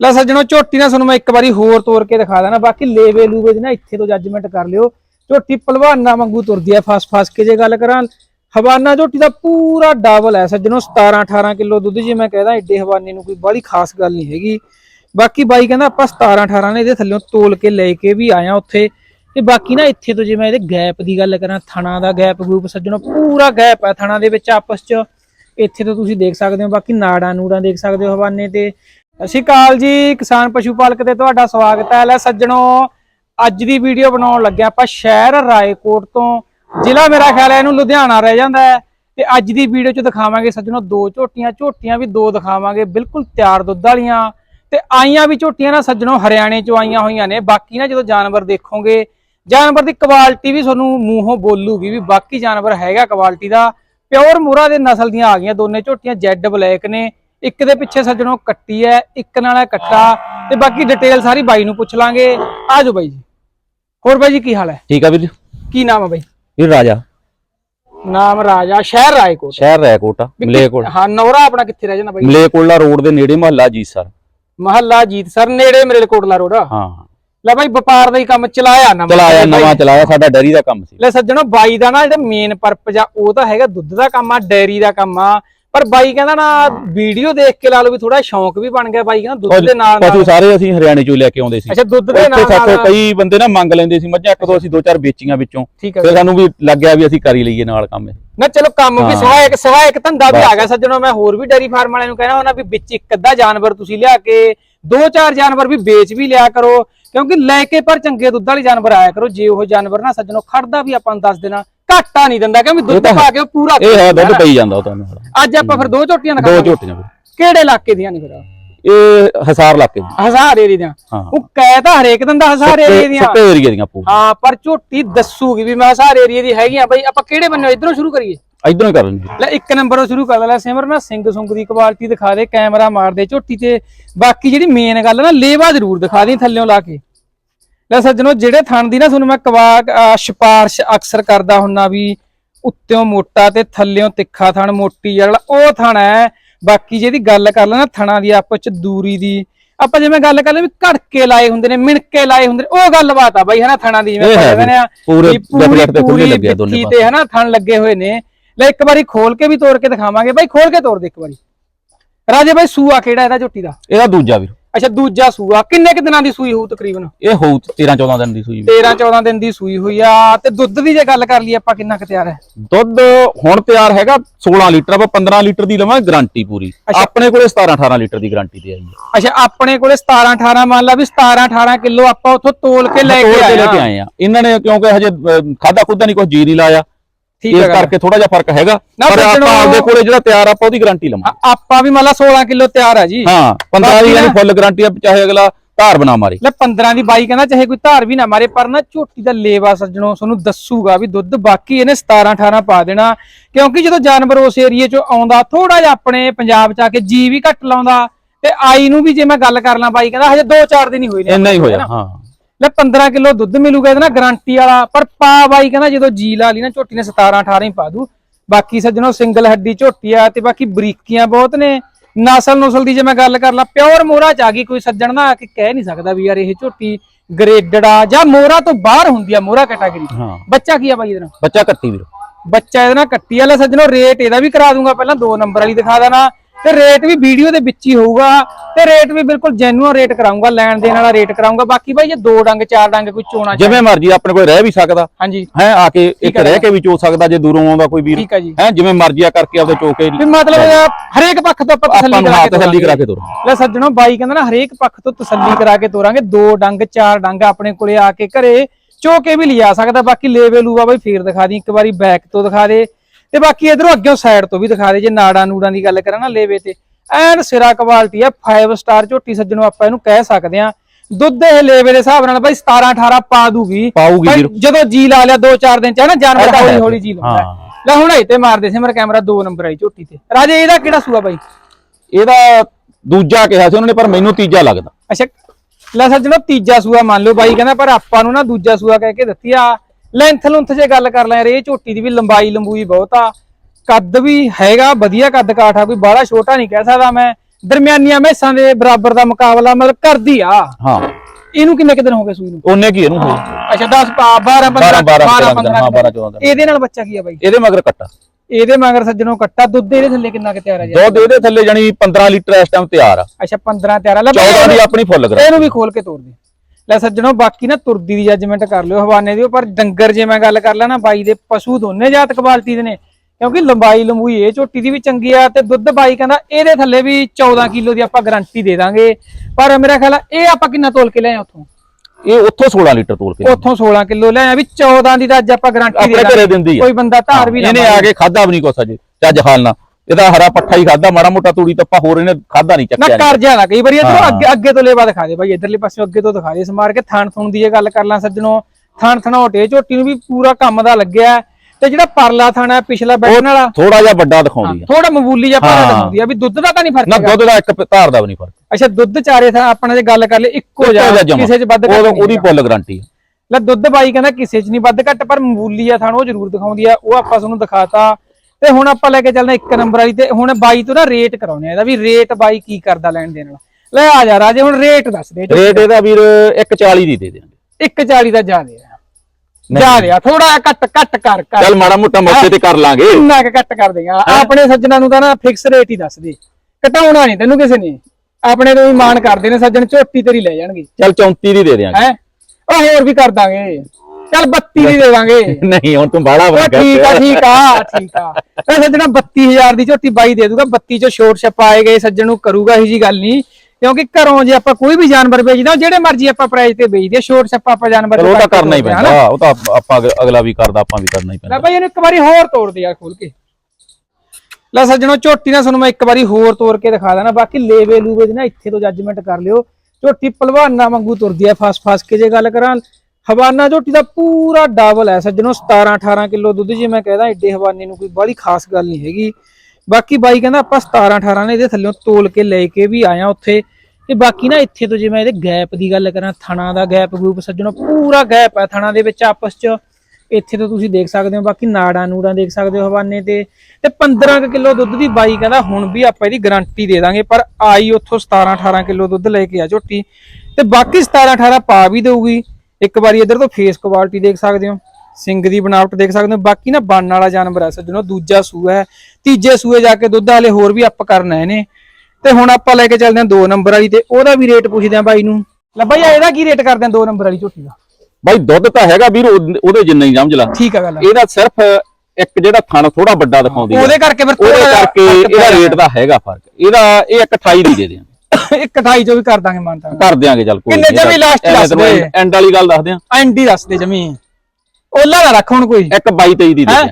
ਲੈ ਸੱਜਣੋ, ਝੋਟੀ ਨਾ ਤੁਹਾਨੂੰ ਮੈਂ ਇੱਕ ਵਾਰੀ ਹੋਰ ਤੋੜ ਕੇ ਦਿਖਾ ਦੇਣਾ ਬਾਕੀ ਲੇਵੇ ਲੂਵੇ ਦੀ ਨਾ ਇੱਥੇ ਤੋਂ ਜੱਜਮੈਂਟ ਕਰ ਲਿਓ। ਝੋਟੀ ਪਹਿਲਵਾਨਾ ਵਾਂਗੂ ਤੁਰਦੀ ਆ ਫਸ ਫਸ ਕੇ ਜੇ ਗੱਲ ਕਰਾਂ, ਹਵਾਨਾ ਝੋਟੀ ਦਾ ਪੂਰਾ ਡਬਲ ਹੈ। ਸੱਜਣੋ 17 18 ਕਿਲੋ ਦੁੱਧ ਜੇ ਮੈਂ ਕਹਿੰਦਾ, ਏਡੇ ਹਵਾਨੇ ਨੂੰ ਕੋਈ ਬੜੀ ਖਾਸ ਗੱਲ ਨਹੀਂ ਹੈਗੀ। ਬਾਕੀ ਬਾਈ ਕਹਿੰਦਾ, ਆਪਾਂ 17 18 ਨੇ ਇਹਦੇ ਥੱਲੇੋਂ ਤੋਲ ਕੇ ਲੈ ਕੇ ਵੀ ਆਇਆ ਉੱਥੇ। ਤੇ ਬਾਕੀ ਨਾ ਇੱਥੇ ਤੋਂ ਜੇ ਮੈਂ ਇਹਦੇ ਗੈਪ ਦੀ ਗੱਲ ਕਰਾਂ, ਥਣਾ ਦਾ ਗੈਪ ਗਰੂਪ ਸੱਜਣੋ, ਪੂਰਾ ਗੈਪ ਹੈ ਥਣਾ ਦੇ ਵਿੱਚ ਆਪਸ ਚ। ਇੱਥੇ ਤੋਂ ਤੁਸੀਂ ਦੇਖ ਸਕਦੇ ਹੋ, ਬਾਕੀ ਨਾੜਾਂ ਨੂੜਾਂ ਦੇਖ ਸਕਦੇ ਹੋ ਹਵਾਨੇ ਤੇ। ਸਤਿ ਸ਼੍ਰੀ ਅਕਾਲ ਜੀ, ਕਿਸਾਨ ਪਸ਼ੂ ਪਾਲਕ ਤੇ ਤੁਹਾਡਾ ਸਵਾਗਤ ਹੈ। ਲੈ ਸੱਜਣੋ, ਅੱਜ ਦੀ ਵੀਡੀਓ ਬਣਾਉਣ ਲੱਗਿਆ ਆਪਾਂ ਸ਼ਹਿਰ ਰਾਏਕੋਟ ਤੋਂ। ਜ਼ਿਲ੍ਹਾ ਮੇਰਾ ਖਿਆਲ ਹੈ ਇਹਨੂੰ ਲੁਧਿਆਣਾ ਰਹਿ ਜਾਂਦਾ ਹੈ। ਤੇ ਅੱਜ ਦੀ ਵੀਡੀਓ ਚ ਦਿਖਾਵਾਂਗੇ ਸੱਜਣੋ ਦੋ ਝੋਟੀਆਂ ਝੋਟੀਆਂ ਵੀ ਦੋ ਦਿਖਾਵਾਂਗੇ, ਬਿਲਕੁਲ ਤਿਆਰ ਦੁੱਧ ਵਾਲੀਆਂ। ਤੇ ਆਈਆਂ ਵੀ ਝੋਟੀਆਂ ਨਾ ਸੱਜਣੋ ਹਰਿਆਣੇ ਚੋਂ ਆਈਆਂ ਹੋਈਆਂ ਨੇ। ਬਾਕੀ ਨਾ ਜਦੋਂ ਜਾਨਵਰ ਦੇਖੋਗੇ, ਜਾਨਵਰ ਦੀ ਕੁਆਲਿਟੀ ਵੀ ਤੁਹਾਨੂੰ ਮੂੰਹੋਂ ਬੋਲੂਗੀ ਵੀ ਬਾਕੀ ਜਾਨਵਰ ਹੈਗਾ ਕੁਆਲਿਟੀ ਦਾ। ਪਿਓਰ ਮੂਰਾ ਦੇ ਨਸਲ ਦੀਆਂ ਆ ਗਈਆਂ, ਦੋਨੇ ਝੋਟੀਆਂ ਜੈਡ ਬਲੈਕ ਨੇ। ਇੱਕ ਦੇ ਪਿੱਛੇ ਸੱਜਣੋ ਕੱਟੀ ਹੈ ਇੱਕ ਨਾਲ ਹੈ ਕੱਟਾ ਤੇ ਬਾਕੀ ਡਿਟੇਲ ਸਾਰੀ ਬਾਈ ਨੂੰ ਪੁੱਛ ਲਾਂਗੇ। ਆਜੋ ਬਾਈ ਜੀ। ਹੋਰ ਬਾਈ ਜੀ ਕੀ ਹਾਲ ਹੈ? ਠੀਕ ਆ ਵੀਰ ਕੀ ਨਾਮ ਹੈ ਬਾਈ? ਵੀਰ ਰਾਜਾ। ਨਾਮ ਰਾਜਾ ਸ਼ਹਿਰ ਰਾਏਕੋਟ। ਸ਼ਹਿਰ ਆ ਵੀ ਮਲੇਕੋਟ। ਹਾਂ ਨੌਰਾ ਆਪਣਾ ਕਿੱਥੇ ਰਹਿ ਜਾਂਦਾ ਬਾਈ? ਮਲੇਕੋਟਲਾ ਰੋਡ ਦੇ ਨੇੜੇ ਮਹੱਲਾ ਜੀ ਸਰ। ਮਹੱਲਾ ਜੀਤ ਸਰ ਨੇੜੇ ਮਰੇਲਕੋਟਲਾ ਰੋਡ। ਹਾਂ। ਲੈ ਬਾਈ ਵਪਾਰ ਦਾ ਹੀ ਕੰਮ ਚਲਾਇਆ ਨਾ ਚਲਾਇਆ ਨਵਾਂ ਚਲਾਇਆ ਸਾਡਾ ਡੈਰੀ ਦਾ ਕੰਮ ਸੀ। ਲੈ ਸੱਜਣੋ ਬਾਈ ਦਾ ਨਾ ਜਿਹੜਾ ਮੇਨ ਪਰਪਸ ਆ ਉਹ ਤਾਂ ਹੈਗਾ ਦੁੱਧ ਦਾ ਕੰਮ ਆ ਡੈਰੀ ਦਾ ਕੰਮ ਆ ਪਰ ਬਾਈ ਕਹਿੰਦਾ ਨਾ ਵੀਡੀਓ ਦੇਖ ਕੇ ਲਾ ਲਓ ਵੀ ਥੋੜਾ ਸ਼ੌਂਕ ਵੀ ਬਣ ਗਿਆ ਬਾਈ ਕਹਿੰਦਾ ਦੁੱਧ ਦੇ ਨਾਲ ਪਸ਼ੂ ਸਾਰੇ ਅਸੀਂ ਹਰਿਆਣੇ ਚੋਂ ਲੈ ਕੇ ਆਉਂਦੇ ਸੀ। ਅੱਛਾ ਦੁੱਧ ਦੇ ਨਾਲ ਸਾਥੋਂ ਨਾਲ। ਕਈ ਬੰਦੇ ਨਾ ਮੰਗ ਲੈਂਦੇ ਸੀ ਮੱਝਾਂ ਇੱਕ ਦੋ ਅਸੀਂ ਦੋ ਚਾਰ ਵੇਚੀਆਂ ਵਿੱਚੋਂ। ਫਿਰ ਸਾਨੂੰ ਵੀ ਲੱਗਿਆ ਵੀ ਅਸੀਂ ਕਰ ਲਈਏ ਨਾਲ ਕੰਮ। ਨਾ ਚਲੋ ਕੰਮ ਵੀ। ਸਹਾਇਕ ਸਹਾਇਕ ਧੰਦਾ ਵੀ। ਆ ਗਿਆ ਸੱਜਣੋ ਮੈਂ ਹੋਰ ਵੀ ਡੈਰੀ ਫਾਰਮ ਵਾਲਿਆਂ ਨੂੰ ਕਹਿਣਾ ਉਹਨਾਂ ਵੀ ਵਿੱਚ ਇੱਕ ਅੱਧਾ ਜਾਨਵਰ ਤੁਸੀਂ ਲਿਆ ਕੇ ਦੋ ਚਾਰ ਜਾਨਵਰ ਵੀ ਵੇਚ ਵੀ ਲਿਆ ਕਰੋ। ਕਿਉਂਕਿ ਲੈ ਕੇ ਪਰ ਚੰਗੇ ਦੁੱਧ ਵਾਲੇ ਜਾਨਵਰ ਆਇਆ ਕਰੋ ਜੇ ਉਹ ਜਾਨਵਰ ਨਾ ਸੱਜਣੋ ਖੜਦਾ ਵੀ ਆਪਾਂ ਨੂੰ ਦੱਸ ਦੇਣਾ ਘਾਟਾ ਨਹੀਂ ਦਿੰਦਾ ਕਿਉਂਕਿ ਦੁੱਧ ਪਾ ਕੇ ਉਹ ਪੂਰਾ ਇਹ ਹੈ ਦੁੱਧ ਪਈ ਜਾਂਦਾ ਉਹ ਤੁਹਾਨੂੰ ਨਾ। ਅੱਜ ਆਪਾਂ ਫਿਰ ਦੋ ਝੋਟੀਆਂ ਦੋ ਦਿਖਾਵਾਂਗੇ ਝੋਟੀਆਂ। ਕਿਹੜੇ ਇਲਾਕੇ ਦੀਆਂ ਨਹੀਂ ਫਿਰ? ਇਹ ਹਸਾਰ ਲੱਕੇ ਹਜ਼ਾਰ ਏਰੀਏ ਦੀਆਂ। ਉਹ ਕਹਿ ਤਾਂ ਹਰੇਕ ਦਿੰਦਾ ਹਜ਼ਾਰ ਏਰੀਏ ਦੀਆਂ। ਸੱਤੇ ਏਰੀਆ ਦੀਆਂ ਪੂਰੀ ਹਾਂ ਪਰ ਝੋਟੀ ਦੱਸੂਗੀ ਵੀ ਮੈਂ ਹਜ਼ਾਰ ਏਰੀਏ ਦੀ ਹੈਗੀ ਆ ਬਈ ਆਪਾਂ ਕਿਹੜੇ ਬੰਨੇ ਇਧਰੋਂ ਸ਼ੁਰੂ ਕਰੀਏ। ਇਧਰੋਂ ਹੀ ਕਰ ਲੈਂਦੇ ਲੈ ਇੱਕ ਨੰਬਰੋਂ ਸ਼ੁਰੂ ਕਰ ਲੈ ਸਿਮਰ ਨਾ ਸਿੰਘ ਸੁੰਗ ਦੀ ਕੁਆਲਿਟੀ ਦਿਖਾ ਦੇ ਕੈਮਰਾ ਮਾਰ ਦੇ ਝੋਟੀ ਤੇ। ਬਾਕੀ ਜਿਹੜੀ ਮੇਨ ਗੱਲ ਨਾ ਲੇਵਾ ਜ਼ਰੂਰ ਦਿਖਾ ਦੇ ਥੱਲਿਓਂ ਲਾ ਕੇ। ਲੈ ਸੱਜਣੋ ਜਿਹੜੇ ਥਣ ਦੀ ਨਾ ਤੁਹਾਨੂੰ ਮੈਂ ਅਹ ਸਿਫਾਰਿਸ਼ ਅਕਸਰ ਕਰਦਾ ਹੁੰਨਾ ਵੀ ਉੱਤਿਓਂ ਮੋਟਾ ਤੇ ਥੱਲਿਓਂ ਤਿੱਖਾ ਥਣ ਮੋਟੀ ਵਾਲਾ ਉਹ ਥਣ ਹੈ। ਬਾਕੀ ਜਿਹਦੀ ਗੱਲ ਕਰ ਲੈਣਾ ਥਣਾ ਦੀ ਆਪਸ ਚ ਦੂਰੀ ਦੀ ਆਪਾਂ ਜਿਵੇਂ ਗੱਲ ਕਰ ਲਈ ਵੀ ਘੜਕੇ ਲਾਏ ਹੁੰਦੇ ਨੇ ਮਿਣਕੇ ਲਾਏ ਹੁੰਦੇ ਨੇ ਉਹ ਗੱਲਬਾਤ ਆ ਬਾਈ ਹਨਾ ਥਣਾ ਦੀ ਜਿਵੇਂ ਆਪਾਂ ਕਹਿੰਦੇ ਆ ਪੂਰੇ ਵੀ ਪੂਰੀ ਲੱਗੇ ਦੋਨੇ ਪਾਸੇ। ਤੇ ਹਨਾ ਥਣ ਲੱਗੇ ਹੋਏ ਨੇ। ਲੈ ਇੱਕ ਵਾਰੀ ਖੋਲ ਕੇ ਵੀ ਤੋੜ ਕੇ ਦਿਖਾਵਾਂਗੇ। ਬਾਈ ਖੋਲ ਕੇ ਤੋੜ ਦੇ ਇੱਕ ਵਾਰੀ। ਰਾਜੇ ਬਾਈ ਸੂਆ ਕਿਹੜਾ ਇਹਦਾ ਝੋਟੀ ਦਾ? ਇਹਦਾ ਦੂਜਾ ਵੀਰ ਅੱਛਾ ਦੂਜਾ ਸੂਆ। ਕਿੰਨੇ ਕਿ ਦਿਨਾਂ ਦੀ ਸੂਈ ਹੋਊ ਤਕਰੀਬਨ? ਇਹ ਹੋਊ 13 14 ਦਿਨ ਦੀ ਸੂਈ ਵੀਰ। 13 14 ਦਿਨ ਦੀ ਸੂਈ ਹੋਈ ਆ। ਤੇ ਦੁੱਧ ਦੀ ਜੇ ਗੱਲ ਕਰ ਲਈਏ ਆਪਾਂ ਕਿੰਨਾ ਕੁ ਤਿਆਰ ਹੈ? ਦੁੱਧ ਹੁਣ ਤਿਆਰ ਹੈਗਾ 16 ਲੀਟਰ ਆਪਾਂ 15 ਲੀਟਰ ਦੀ ਲਵਾਂ ਗਾਰੰਟੀ ਪੂਰੀ। ਆਪਣੇ ਕੋਲੇ 17 18 ਲੀਟਰ ਦੀ ਗਾਰੰਟੀ ਤੇ ਆਈ ਹੈ। ਅੱਛਾ ਆਪਣੇ ਕੋਲੇ 17 18 ਮੰਨ ਲਾ ਵੀ 17 18 ਕਿਲੋ ਆਪਾਂ ਉੱਥੋਂ ਤੋਲ ਕੇ ਲੈ ਕੇ ਆਏ ਆ ਇਹਨਾਂ ਨੇ ਕਿਉਂਕਿ ਹਜੇ ਖਾਦਾ ਖੁੱਦਾ ਨਹੀਂ ਕੁਝ ਜੀ ਨਹੀਂ ਲਾਇਆ। ਠੀਕ ਇਸ ਹੈ। ਕਰਕੇ ਥੋੜਾ ਜਿਹਾ ਫ਼ਰਕ ਹੈਗਾ ਪਰ ਆਪਾਂ ਆਪਦੇ ਕੋਲੇ ਜਿਹੜਾ ਤਿਆਰ ਆਪਾਂ ਉਹਦੀ ਗਾਰੰਟੀ ਲਵਾਂ ਆਪਾਂ ਵੀ ਮੰਨ ਲਾ 16 ਕਿਲੋ ਤਿਆਰ ਆ ਜੀ। ਹਾਂ 15 ਬਾਕੀ ਦੀ ਯਾਨੀ ਫੁੱਲ ਗਾਰੰਟੀ ਆ ਚਾਹੇ ਅਗਲਾ ਧਾਰ ਬਣਾ ਮਾਰੇ। ਲੈ 15 ਦੀ ਬਾਈ ਕਹਿੰਦਾ ਚਾਹੇ ਕੋਈ ਧਾਰ ਵੀ ਨਾ ਮਾਰੇ ਪਰ ਨਾ ਝੋਟੀ ਦਾ ਲੇਵਾ ਸੱਜਣੋ ਤੁਹਾਨੂੰ ਦੱਸੂਗਾ ਵੀ ਦੁੱਧ ਬਾਕੀ ਇਹਨੇ 17 18 ਪਾ ਦੇਣਾ। ਕਿਉਂਕਿ ਜਦੋਂ ਜਾਨਵਰ ਉਸ ਏਰੀਏ ਚੋਂ ਆਉਂਦਾ ਥੋੜਾ ਜਿਹਾ ਆਪਣੇ ਪੰਜਾਬ ਚ ਆ ਕੇ ਜੀ ਵੀ ਘੱਟ ਲਾਉਂਦਾ ਤੇ ਆਈ ਨੂੰ ਵੀ ਜੇ ਮੈਂ ਗੱਲ ਕਰ ਲਾਂ ਬਾਈ ਕਹਿੰਦਾ ਹਜੇ 2-4 ਦਿਨ ਹੀ ਹੋਏ ਨੇ ਇੰਨਾ ਹੀ ਹੋਇਆ ਹਾਂ। ਲੈ 15 ਕਿਲੋ ਦੁੱਧ ਮਿਲੂਗਾ ਇਹਦੇ ਨਾਲ ਗਾਰੰਟੀ ਵਾਲਾ। ਪਰ ਪਾ ਬਾਈ ਕਹਿੰਦਾ ਜਦੋਂ ਜੀ ਲਾ ਲਈ ਨਾ ਝੋਟੀ ਨੇ 17 18 ਹੀ ਪਾ ਦੂ। ਬਾਕੀ ਸੱਜਣੋ ਸਿੰਗਲ ਹੱਡੀ ਝੋਟੀ ਆ ਤੇ ਬਾਕੀ ਬਰੀਕੀਆਂ ਬਹੁਤ ਨੇ। ਨਸਲ ਨਸਲ ਦੀ ਜੇ ਮੈਂ ਗੱਲ ਕਰ ਲਾਂ ਪਿਓਰ ਮੋਰਾ ਚ ਆ ਗਈ ਕੋਈ ਸੱਜਣ ਨਾ ਆ ਕੇ ਕਹਿ ਨਹੀਂ ਸਕਦਾ ਵੀ ਯਾਰ ਇਹ ਝੋਟੀ ਗ੍ਰੇਡਡ ਆ ਜਾਂ ਮੋਰਾ ਤੋਂ ਬਾਹਰ ਹੁੰਦੀ ਆ ਮੋਰਾ ਕੈਟਾਗਰੀ ਹਾਂ। ਬੱਚਾ ਕੀ ਆ ਬਾਈ ਇਹਦੇ ਬੱਚਾ ਕੱਟੀ ਵੀਰ। ਬੱਚਾ ਇਹਦੇ ਨਾਲ ਕੱਟੀ ਵਾਲਾ ਸੱਜਣੋ ਰੇਟ ਇਹਦਾ ਵੀ ਕਰਾ ਦੂੰਗਾ ਪਹਿਲਾਂ ਦੋ ਨੰਬਰ ਵਾਲੀ ਦਿਖਾ ਦੇਣਾ। ਤੇ ਰੇਟ ਵੀ ਵੀਡੀਓ ਦੇ ਵਿੱਚ ਹੀ ਹੋਊਗਾ ਤੇ ਰੇਟ ਵੀ ਬਿਲਕੁਲ ਜੈਨੂਅਨ ਰੇਟ ਕਰਾਉਂਗਾ ਲੈਣ ਦੇਣ ਵਾਲਾ ਰੇਟ ਕਰਾਉਂਗਾ ਬਾਕੀ ਬਾਈ ਜੇ ਦੋ ਡੰਗ ਚਾਰ ਡੰਗ ਕੋਈ ਚੋਣਾ ਜਿਵੇਂ ਮਰਜ਼ੀ ਆਪਣੇ ਕੋਲ ਰਹਿ ਵੀ ਸਕਦਾ। ਹਾਂਜੀ। ਹੈ ਆ ਕੇ ਇੱਕ ਰਹਿ ਕੇ ਵੀ ਚੋ ਸਕਦਾ ਜੇ ਦੂਰੋਂ ਆਉਂਦਾ ਕੋਈ ਵੀਰ। ਹੈ ਜਿਵੇਂ ਮਰਜ਼ੀ ਆ ਕਰਕੇ ਆਪਦੇ ਚੋਕੇ ਵੀ ਮਤਲਬ ਹਰੇਕ ਪੱਖ ਤੋਂ ਆਪਾਂ ਤਸੱਲੀ ਕਰਾ ਕੇ ਤਸੱਲੀ ਕਰਾ ਤੋਰਾਂਗੇ। ਕੇ ਤੁਰ ਲੈ ਸੱਜਣੋ ਬਾਈ ਕਹਿੰਦਾ ਨਾ ਹਰੇਕ ਪੱਖ ਤੋਂ ਤਸੱਲੀ ਕਰਾ ਕੇ ਤੋਰਾਂਗੇ। ਦੋ ਡੰਗ ਚਾਰ ਡੰਗ ਆਪਣੇ ਕੋਲੇ ਆ ਕੇ ਘਰੇ ਚੋ ਕੇ ਵੀ ਲਿਆ ਸਕਦਾ। ਬਾਕੀ ਲੇਵੇ ਲੂਆ ਬਾਈ ਫੇਰ ਦਿਖਾ ਦੀ ਇੱਕ ਵਾਰੀ ਬੈਕ ਤੋਂ ਦਿਖਾ ਦੇ। ਤੇ ਬਾਕੀ ਇਧਰੋਂ ਅੱਗਿਓਂ ਸਾਈਡ ਤੋਂ ਵੀ ਦਿਖਾ ਦੇ ਜੇ ਨਾੜਾ ਨੂੜਾਂ ਦੀ ਗੱਲ ਕਰਾਂ ਨਾ ਲੇਵੇ ਤੇ। ਐਨ ਸਿਰਾ ਕੁਆਲਿਟੀ ਆ 5 ਸਟਾਰ ਝੋਟੀ ਸੱਜਣੋ ਆਪਾਂ ਇਹਨੂੰ ਕਹਿ ਸਕਦੇ ਆ ਦੁੱਧ ਇਹ ਲੇਵੇ ਦੇ ਹਿਸਾਬ ਨਾਲ ਬਾਈ 17 18 ਪਾ ਦੂਗੀ। ਪਾਊਗੀ ਜਦੋਂ ਜੀ ਲਾ ਲਿਆ 2-4 ਦਿਨ ਚ ਹੈ ਨਾ ਜਾਨਵਰ ਹੌਲੀ। ਹੌਲੀ ਜੀ ਲਾਉਂਦਾ। ਲੈ ਹੁਣ ਇੱਥੇ ਮਾਰਦੇ ਸੀ ਮੇਰਾ ਕੈਮਰਾ ਦੋ ਨੰਬਰ ਆਈ ਝੋਟੀ ਤੇ। ਰਾਜੇ ਇਹਦਾ ਕਿਹੜਾ ਸੂਆ ਬਾਈ? ਇਹਦਾ ਦੂਜਾ ਕਿਹਾ ਸੀ ਉਹਨਾਂ ਨੇ ਪਰ ਮੈਨੂੰ ਤੀਜਾ ਲੱਗਦਾ। ਅੱਛਾ। ਲੈ ਸੱਜਣੋ ਤੀਜਾ ਸੂਆ ਮੰਨ ਲਓ ਬਾਈ ਕਹਿੰਦਾ ਪਰ ਆਪਾਂ ਨੂੰ ਨਾ ਦੂਜਾ ਸੂਆ ਕਹਿ ਕੇ ਦਿੱਤੀ ਆ। ਲੈਂਥ ਲੁੰਥ ਜੇ ਗੱਲ ਕਰ ਲੈ ਯਾਰ ਇਹ ਝੋਟੀ ਦੀ ਵੀ ਲੰਬਾਈ ਲੰਬੂਈ ਬਹੁਤ ਆ। ਕੱਦ ਵੀ ਹੈਗਾ ਵਧੀਆ ਕੱਦ ਕਾਠ ਕੋਈ ਬਾਹਲਾ ਛੋਟਾ ਨਹੀਂ ਕਹਿ ਸਕਦਾ ਮੈਂ। ਦਰਮਿਆਨੀਆਂ ਮੈਸਾਂ ਦੇ ਬਰਾਬਰ ਦਾ ਮੁਕਾਬਲਾ ਮਤਲਬ ਕਰਦੀ ਆ। ਹਾਂ। ਇਹਨੂੰ ਕਿੰਨੇ ਕੁ ਦਿਨ ਹੋ ਗਏ ਸੂਈ ਨੂੰ? ਉਹਨੇ ਕੀ ਇਹਨੂੰ ਹੋਏ ਅੱਛਾ 10 12 15 12 12 15 ਹਾਂ 12 14 ਦਿਨ। ਇਹਦੇ ਨਾਲ ਬੱਚਾ ਕੀ ਆ ਬਾਈ? ਇਹਦੇ ਮਗਰ ਕੱਟਾ। ਇਹਦੇ ਮਗਰ ਸੱਜਣੋਂ ਕੱਟਾ। ਦੁੱਧ ਇਹਦੇ ਥੱਲੇ ਕਿੰਨਾ ਕਿ ਤਿਆਰ ਆ ਜੀ? ਦੁੱਧ ਇਹਦੇ ਥੱਲੇ ਜਾਨੀ 15 ਲੀਟਰ ਇਸ ਟਾਈਮ ਤਿਆਰ ਆ। ਅੱਛਾ 15 ਤਿਆਰ ਆ। ਲੈ 14 ਦੀ ਆਪਣੀ ਫੁੱਲ ਕਰਾ ਇਹਨੂੰ ਵੀ ਖੋਲ ਕੇ ਤੋੜ ਦੇ। ਲੈ ਸੱਜਣੋ ਬਾਕੀ ਨਾ ਤੁਰਦੀ ਦੀ ਜੱਜਮੈਂਟ ਕਰ ਲਿਓ ਹਵਾਨੇ ਦੀ ਪਰ ਡੰਗਰ ਜੇ ਮੈਂ ਗੱਲ ਕਰ ਲਾਂ ਨਾ ਬਾਈ ਦੇ ਪਸ਼ੂ ਦੋਨੇ ਜਾਤ ਕੁਆਲਿਟੀ ਦੇ ਨੇ ਕਿਉਂਕਿ ਲੰਬਾਈ ਲੰਬੂਈ ਇਹ ਝੋਟੀ ਦੀ ਵੀ ਚੰਗੀ ਆ ਤੇ ਦੁੱਧ ਬਾਈ ਕਹਿੰਦਾ ਇਹਦੇ ਥੱਲੇ ਵੀ 14 ਕਿਲੋ ਦੀ ਆਪਾਂ ਗਾਰੰਟੀ ਦੇ ਦਾਂਗੇ। ਪਰ ਮੇਰਾ ਖਿਆਲ ਆ ਇਹ ਆਪਾਂ ਕਿੰਨਾ ਤੋਲ ਕੇ ਲਿਆਏ ਉੱਥੋਂ? ਇਹ ਉੱਥੋਂ 16 ਲੀਟਰ ਤੋਲ ਕੇ ਉੱਥੋਂ 16 ਕਿਲੋ ਲਿਆਏ ਵੀ 14 ਦੀ ਤਾਂ ਅੱਜ ਆਪਾਂ ਗਾਰੰਟੀ ਦੇ ਦਾਂਗੇ। ਕੋਈ ਬੰਦਾ ਧਾਰ ਵੀ ਨਾ ਇਹਨੇ ਆ ਕੇ ਖਾਦਾ ਵੀ ਨਹੀਂ ਕੁਛ ਅਜੇ ਚੱਜ ਹਾਲ ਨਾਲ ਇਹਦਾ ਹਰਾ ਪੱਠਾ ਹੀ ਖਾਦਾ ਮਾੜਾ ਮੋਟਾ ਤੂੜੀ ਤੱਪਾ ਹੋਰ ਇਹਨੇ ਖਾਦਾ ਨਹੀਂ ਨਾ ਚੱਕਿਆ ਨੀ। ਕਰ ਜਾਣਾ ਕਈ ਵਾਰੀ ਇਧਰੋਂ। ਅੱਗੇ ਅੱਗੇ ਤੋਂ ਲੇਵਾ ਦਿਖਾ ਦੇ ਬਾਈ ਇਧਰਲੇ ਪਾਸੇ ਅੱਗੇ ਤੋਂ ਦਿਖਾ ਦੇ ਸਮਾਰ ਕੇ ਥਾਣ ਥੁਣ ਦੀ ਇਹ ਗੱਲ ਕਰ ਲਾਂ ਸੱਜਣੋ ਥਾਣ ਥਣੋਟੇ ਝੋਟੀ ਨੂੰ ਵੀ ਪੂਰਾ ਕੰਮ ਦਾ ਲੱਗਿਆ ਹੈ। ਤੇ ਜਿਹੜਾ ਪਰਲਾ ਥਾਣਾ ਹੈ, ਪਿਛਲਾ ਬੈਠਣ ਵਾਲਾ ਥੋੜਾ ਜਿਹਾ ਵੱਡਾ ਦਿਖਾਉਂਦੀ ਆ ਥੋੜਾ ਮਬੂਲੀ ਜਿਹਾ ਭਾਰਾ ਹਾਂ। ਦਿਖਾਉਂਦੀ ਆ ਵੀ ਦੁੱਧ ਦਾ ਤਾਂ ਨਹੀਂ ਫ਼ਰਕ ਨਾ ਹੈਗਾ ਦੁੱਧ ਦਾ ਇੱਕ ਪ- ਧਾਰ ਦਾ ਵੀ ਨਹੀਂ ਫ਼ਰਕ ਅੱਛਾ ਦੁੱਧ ਚਾਰੇ ਥਾਂ ਆਪਣਾ ਜੇ ਗੱਲ ਕਰ ਲਈ ਇੱਕੋ ਜਿਹਾ। ਕਿਸੇ 'ਚ ਵੱਧ ਘੱਟ ਨਹੀਂ ਉਹਦੀ ਹੈਗਾ। ਫੁੱਲ ਗਾਰੰਟੀ ਲੈ ਦੁੱਧ ਬਾਈ ਕਹਿੰਦਾ ਕਿਸੇ 'ਚ ਨਹੀਂ ਵੱਧ ਘੱਟ ਪਰ ਮਬੂਲੀ ਆ ਥਾਣ ਉਹ ਜ਼ਰੂਰ ਦਿਖਾਉਂਦੀ ਆ ਉਹ ਆਪਾਂ ਤੁਹਾਨੂੰ ਦਿਖਾਤਾ ਤੇ ਹੁਣ ਆਪਾਂ ਲੈ ਕੇ ਚੱਲਦੇ ਇੱਕ ਨੰਬਰ ਵਾਲੀ ਤੇ ਹੁਣ ਬਾਈ ਤੋਂ ਨਾ ਰੇਟ ਕਰਾਉਣੇ ਆ ਇਹਦਾ ਵੀ ਰੇਟ ਬਾਈ ਕੀ ਕਰਦਾ ਲੈਣ ਦੇਣ ਵਾਲਾ। ਲੈ ਆ ਜਾ ਰਾਜੇ ਹੁਣ ਰੇਟ ਦੱਸ ਦੇ ਰੇਟ ਇਹਦਾ ਵੀਰ 140 ਦੀ ਦੇ ਦਿਆਂਗੇ। 140 ਦਾ ਜ਼ਿਆਦੇ ਆ। ਜ਼ਿਆਦੇ ਆ ਥੋੜਾ ਘੱਟ ਘੱਟ ਕਰ ਕਰ। ਚੱਲ ਮਾੜਾ ਮੋਟਾ ਮੌਕੇ ਤੇ ਕਰ ਲਾਂਗੇ। ਕਿੰਨਾ ਕੁ ਘੱਟ ਕਰ ਦੇਗਾ ਆਪਣੇ ਸੱਜਣਾ ਨੂੰ ਤਾਂ ਨਾ ਫਿਕਸ ਰੇਟ ਹੀ ਦੱਸ ਦੇ। ਘਟਾਉਣਾ ਨਹੀਂ ਤੈਨੂੰ ਕਿਸੇ ਨੇ। ਆਪਣੇ ਤੋਂ ਵੀ ਮਾਨ ਕਰਦੇ ਨੇ ਸੱਜਣ ਝੋਟੀ ਤੇਰੀ ਲੈ ਜਾਣਗੇ। ਚੱਲ 34 ਦੀ ਦੇ ਦਿਆਂਗੇ। ਹੈ? ਉਹ ਹੋਰ ਵੀ ਕਰ ਦਾਂਗੇ। ਚੱਲ 32 ਦੀ ਦੇ ਦਾਂਗੇ ਨਹੀਂ ਹੁਣ ਤੂੰ ਬਾੜਾ ਬਣ ਠੀਕ ਆ ਠੀਕ ਆ ਠੀਕ ਆ। ਇਹ ਸੱਜਣਾ 32000 ਦੀ ਝੋਟੀ ਬਾਈ ਦੇ ਦੂਗਾ। 32 ਚੋਂ ਛੋਟ ਛਪਾ ਆਏ ਗਏ ਸੱਜਣ ਨੂੰ ਕਰੂਗਾ ਇਹੀ ਜੀ ਗੱਲ ਨਹੀਂ। ਕਿਉਂਕਿ ਘਰੋਂ ਜੇ ਆਪਾਂ ਕੋਈ ਵੀ ਜਾਨਵਰ ਵੇਚਦਾ ਜਿਹੜੇ ਮਰਜ਼ੀ ਆਪਾਂ ਪ੍ਰਾਈਸ ਤੇ ਵੇਚਦੇ ਛੋਟ ਛਪਾ ਆਪਾਂ ਜਾਨਵਰ ਉਹ ਤਾਂ ਕਰਨਾ ਹੀ ਆ, ਪੈਂਦਾ? ਉਹ ਤਾਂ ਆਪ- ਆਪਾਂ ਅਗ- ਅਗਲਾ ਵੀ ਕਰਦਾ ਆਪਾਂ ਵੀ ਕਰਨਾ ਹੀ ਲੈ ਪੈਂਦਾ। ਭਾਈ ਇਹਨੂੰ ਇੱਕ ਵਾਰੀ ਹੋਰ ਤੋੜ ਦੇ ਯਾਰ ਖੋਲ ਕੇ। ਲੈ ਸੱਜਣੋ ਝੋਟੀ ਨਾ ਤੁਹਾਨੂੰ ਮੈਂ ਇੱਕ ਵਾਰੀ ਹੋਰ ਤੋੜ ਕੇ ਦਿਖਾ ਦੇਣਾ। ਬਾਕੀ ਲੇਵੇ ਲੂਵੇ ਦੀ ਨਾ ਇੱਥੇ ਤੋਂ ਜੱਜਮੈਂਟ ਕਰ ਲਿਓ। ਝੋਟੀ ਪਹਿਲਵਾਨਾਂ ਵਾਂਗੂ ਤੁਰਦੀ ਐ ਫਸ ਫਸ ਕੇ ਜੇ ਗੱਲ ਕਰਾਂ। ਹਵਾਨਾ ਝੋਟੀ ਦਾ ਪੂਰਾ ਡਬਲ ਹੈ ਸੱਜਣੋ 17 18 ਕਿਲੋ ਦੁੱਧ ਜੇ ਮੈਂ ਕਹਿਦਾ, ਏਡੇ ਹਵਾਨੇ ਨੂੰ ਕੋਈ ਬੜੀ ਖਾਸ ਗੱਲ ਨਹੀਂ ਹੈਗੀ। ਬਾਕੀ ਬਾਈ ਕਹਿੰਦਾ ਆਪਾਂ 17 18 ਨੇ ਇਹਦੇ ਥੱਲੇੋਂ ਤੋਲ ਕੇ ਲੈ ਕੇ ਵੀ ਆਇਆ ਉੱਥੇ। ਤੇ ਬਾਕੀ ਨਾ ਇੱਥੇ ਤੋਂ ਜੇ ਮੈਂ ਇਹਦੇ ਗੈਪ ਦੀ ਗੱਲ ਕਰਾਂ, ਥਣਾ ਦਾ ਗੈਪ ਗਰੂਪ ਸੱਜਣੋ, ਪੂਰਾ ਗੈਪ ਹੈ ਥਣਾ ਦੇ ਵਿੱਚ ਆਪਸ ਚ। ਇੱਥੇ ਤੋਂ ਤੁਸੀਂ ਦੇਖ ਸਕਦੇ ਹੋ, ਬਾਕੀ ਨਾੜਾਂ ਨੂੜਾਂ ਦੇਖ ਸਕਦੇ ਹੋ ਹਵਾਨੇ ਤੇ। ਤੇ 15 ਕਿਲੋ ਦੁੱਧ ਦੀ ਬਾਈ ਕਹਿੰਦਾ ਹੁਣ ਵੀ ਆਪਾਂ ਇਹਦੀ ਗਾਰੰਟੀ ਦੇ ਦਾਂਗੇ, ਪਰ ਆਈ ਉੱਥੋਂ 17 18 ਕਿਲੋ ਦੁੱਧ ਲੈ ਕੇ ਆ ਝੋਟੀ। ਤੇ ਬਾਕੀ 17 18 ਪਾ ਵੀ ਦੇਊਗੀ। ਇੱਕ ਵਾਰੀ ਇੱਧਰ ਤੋਂ ਫੇਸ ਕੁਆਲਿਟੀ ਦੇਖ ਸਕਦੇ ਹੋ। ਸਿੰਗ ਦੀ ਬਣਾਵਟ ਦੇਖ ਸਕਦੇ ਹੋ। ਬਾਕੀ ਨਾ ਬੰਨ ਵਾਲਾ ਜਾਨਵਰ ਹੈ ਸੱਜਣੋ ਦੂਜਾ ਸੂਆ ਹੈ। ਤੀਜੇ ਸੂਏ ਜਾ ਕੇ ਦੁੱਧ ਵਾਲੇ ਹੋਰ ਵੀ ਅਪ ਕਰਨਾ ਇਹਨੇ ਤੇ ਹੁਣ ਆਪਾਂ ਲੈ ਕੇ ਚੱਲਦੇ ਹਾਂ 2 ਨੰਬਰ ਵਾਲੀ ਤੇ ਉਹਦਾ ਵੀ ਰੇਟ ਪੁੱਛਦੇ ਹਾਂ ਬਾਈ ਨੂੰ। ਲੈ ਬਾਈ ਇਹਦਾ ਕੀ ਰੇਟ ਕਰਦੇ ਹਾਂ 2 ਨੰਬਰ ਵਾਲੀ ਝੋਟੀ ਦਾ? ਬਾਈ ਦੁੱਧ ਤਾਂ ਹੈਗਾ ਵੀਰ ਉਹ- ਉਹਦੇ ਜਿੰਨਾ ਹੀ ਸਮਝ ਲਾ। ਠੀਕ ਆ ਗੱਲ ਇਹਦਾ ਸਿਰਫ ਇੱਕ ਜਿਹੜਾ ਥਣ ਥੋੜਾ ਵੱਡਾ ਦਿਖਾਉਂਦੀ ਉਹਦੇ ਕਰਕੇ ਫਿਰ ਉਹਦੇ ਕਰਕੇ ਇਹਦਾ। ਰੇਟ ਦਾ ਹੈਗਾ ਫ਼ਰਕ। ਇਹਦਾ ਇਹ 128 ਦੀ ਦੇ ਇੱਕ 28 ਚੋਂ ਵੀ ਕਰ ਦਾਂਗੇ ਮਾਨਤਾ ਕਰ ਦਿਆਂਗੇ ਚੱਲ ਕੋਈ ਕਿੰਨੇ last ਐਵੇਂ ਦੱਸ ਦੇ। ਐਂਡ ਵਾਲੀ ਗੱਲ ਦੱਸ ਦਿਆਂ। ਐਂਡੀ ਦੱਸ ਦੇ ਜਮੀ। ਓਲਾ ਨਾ ਰੱਖ ਹੁਣ ਕੋਈ। ਇੱਕ 22 23 ਦੀ ਦੇ ਹੈਂ?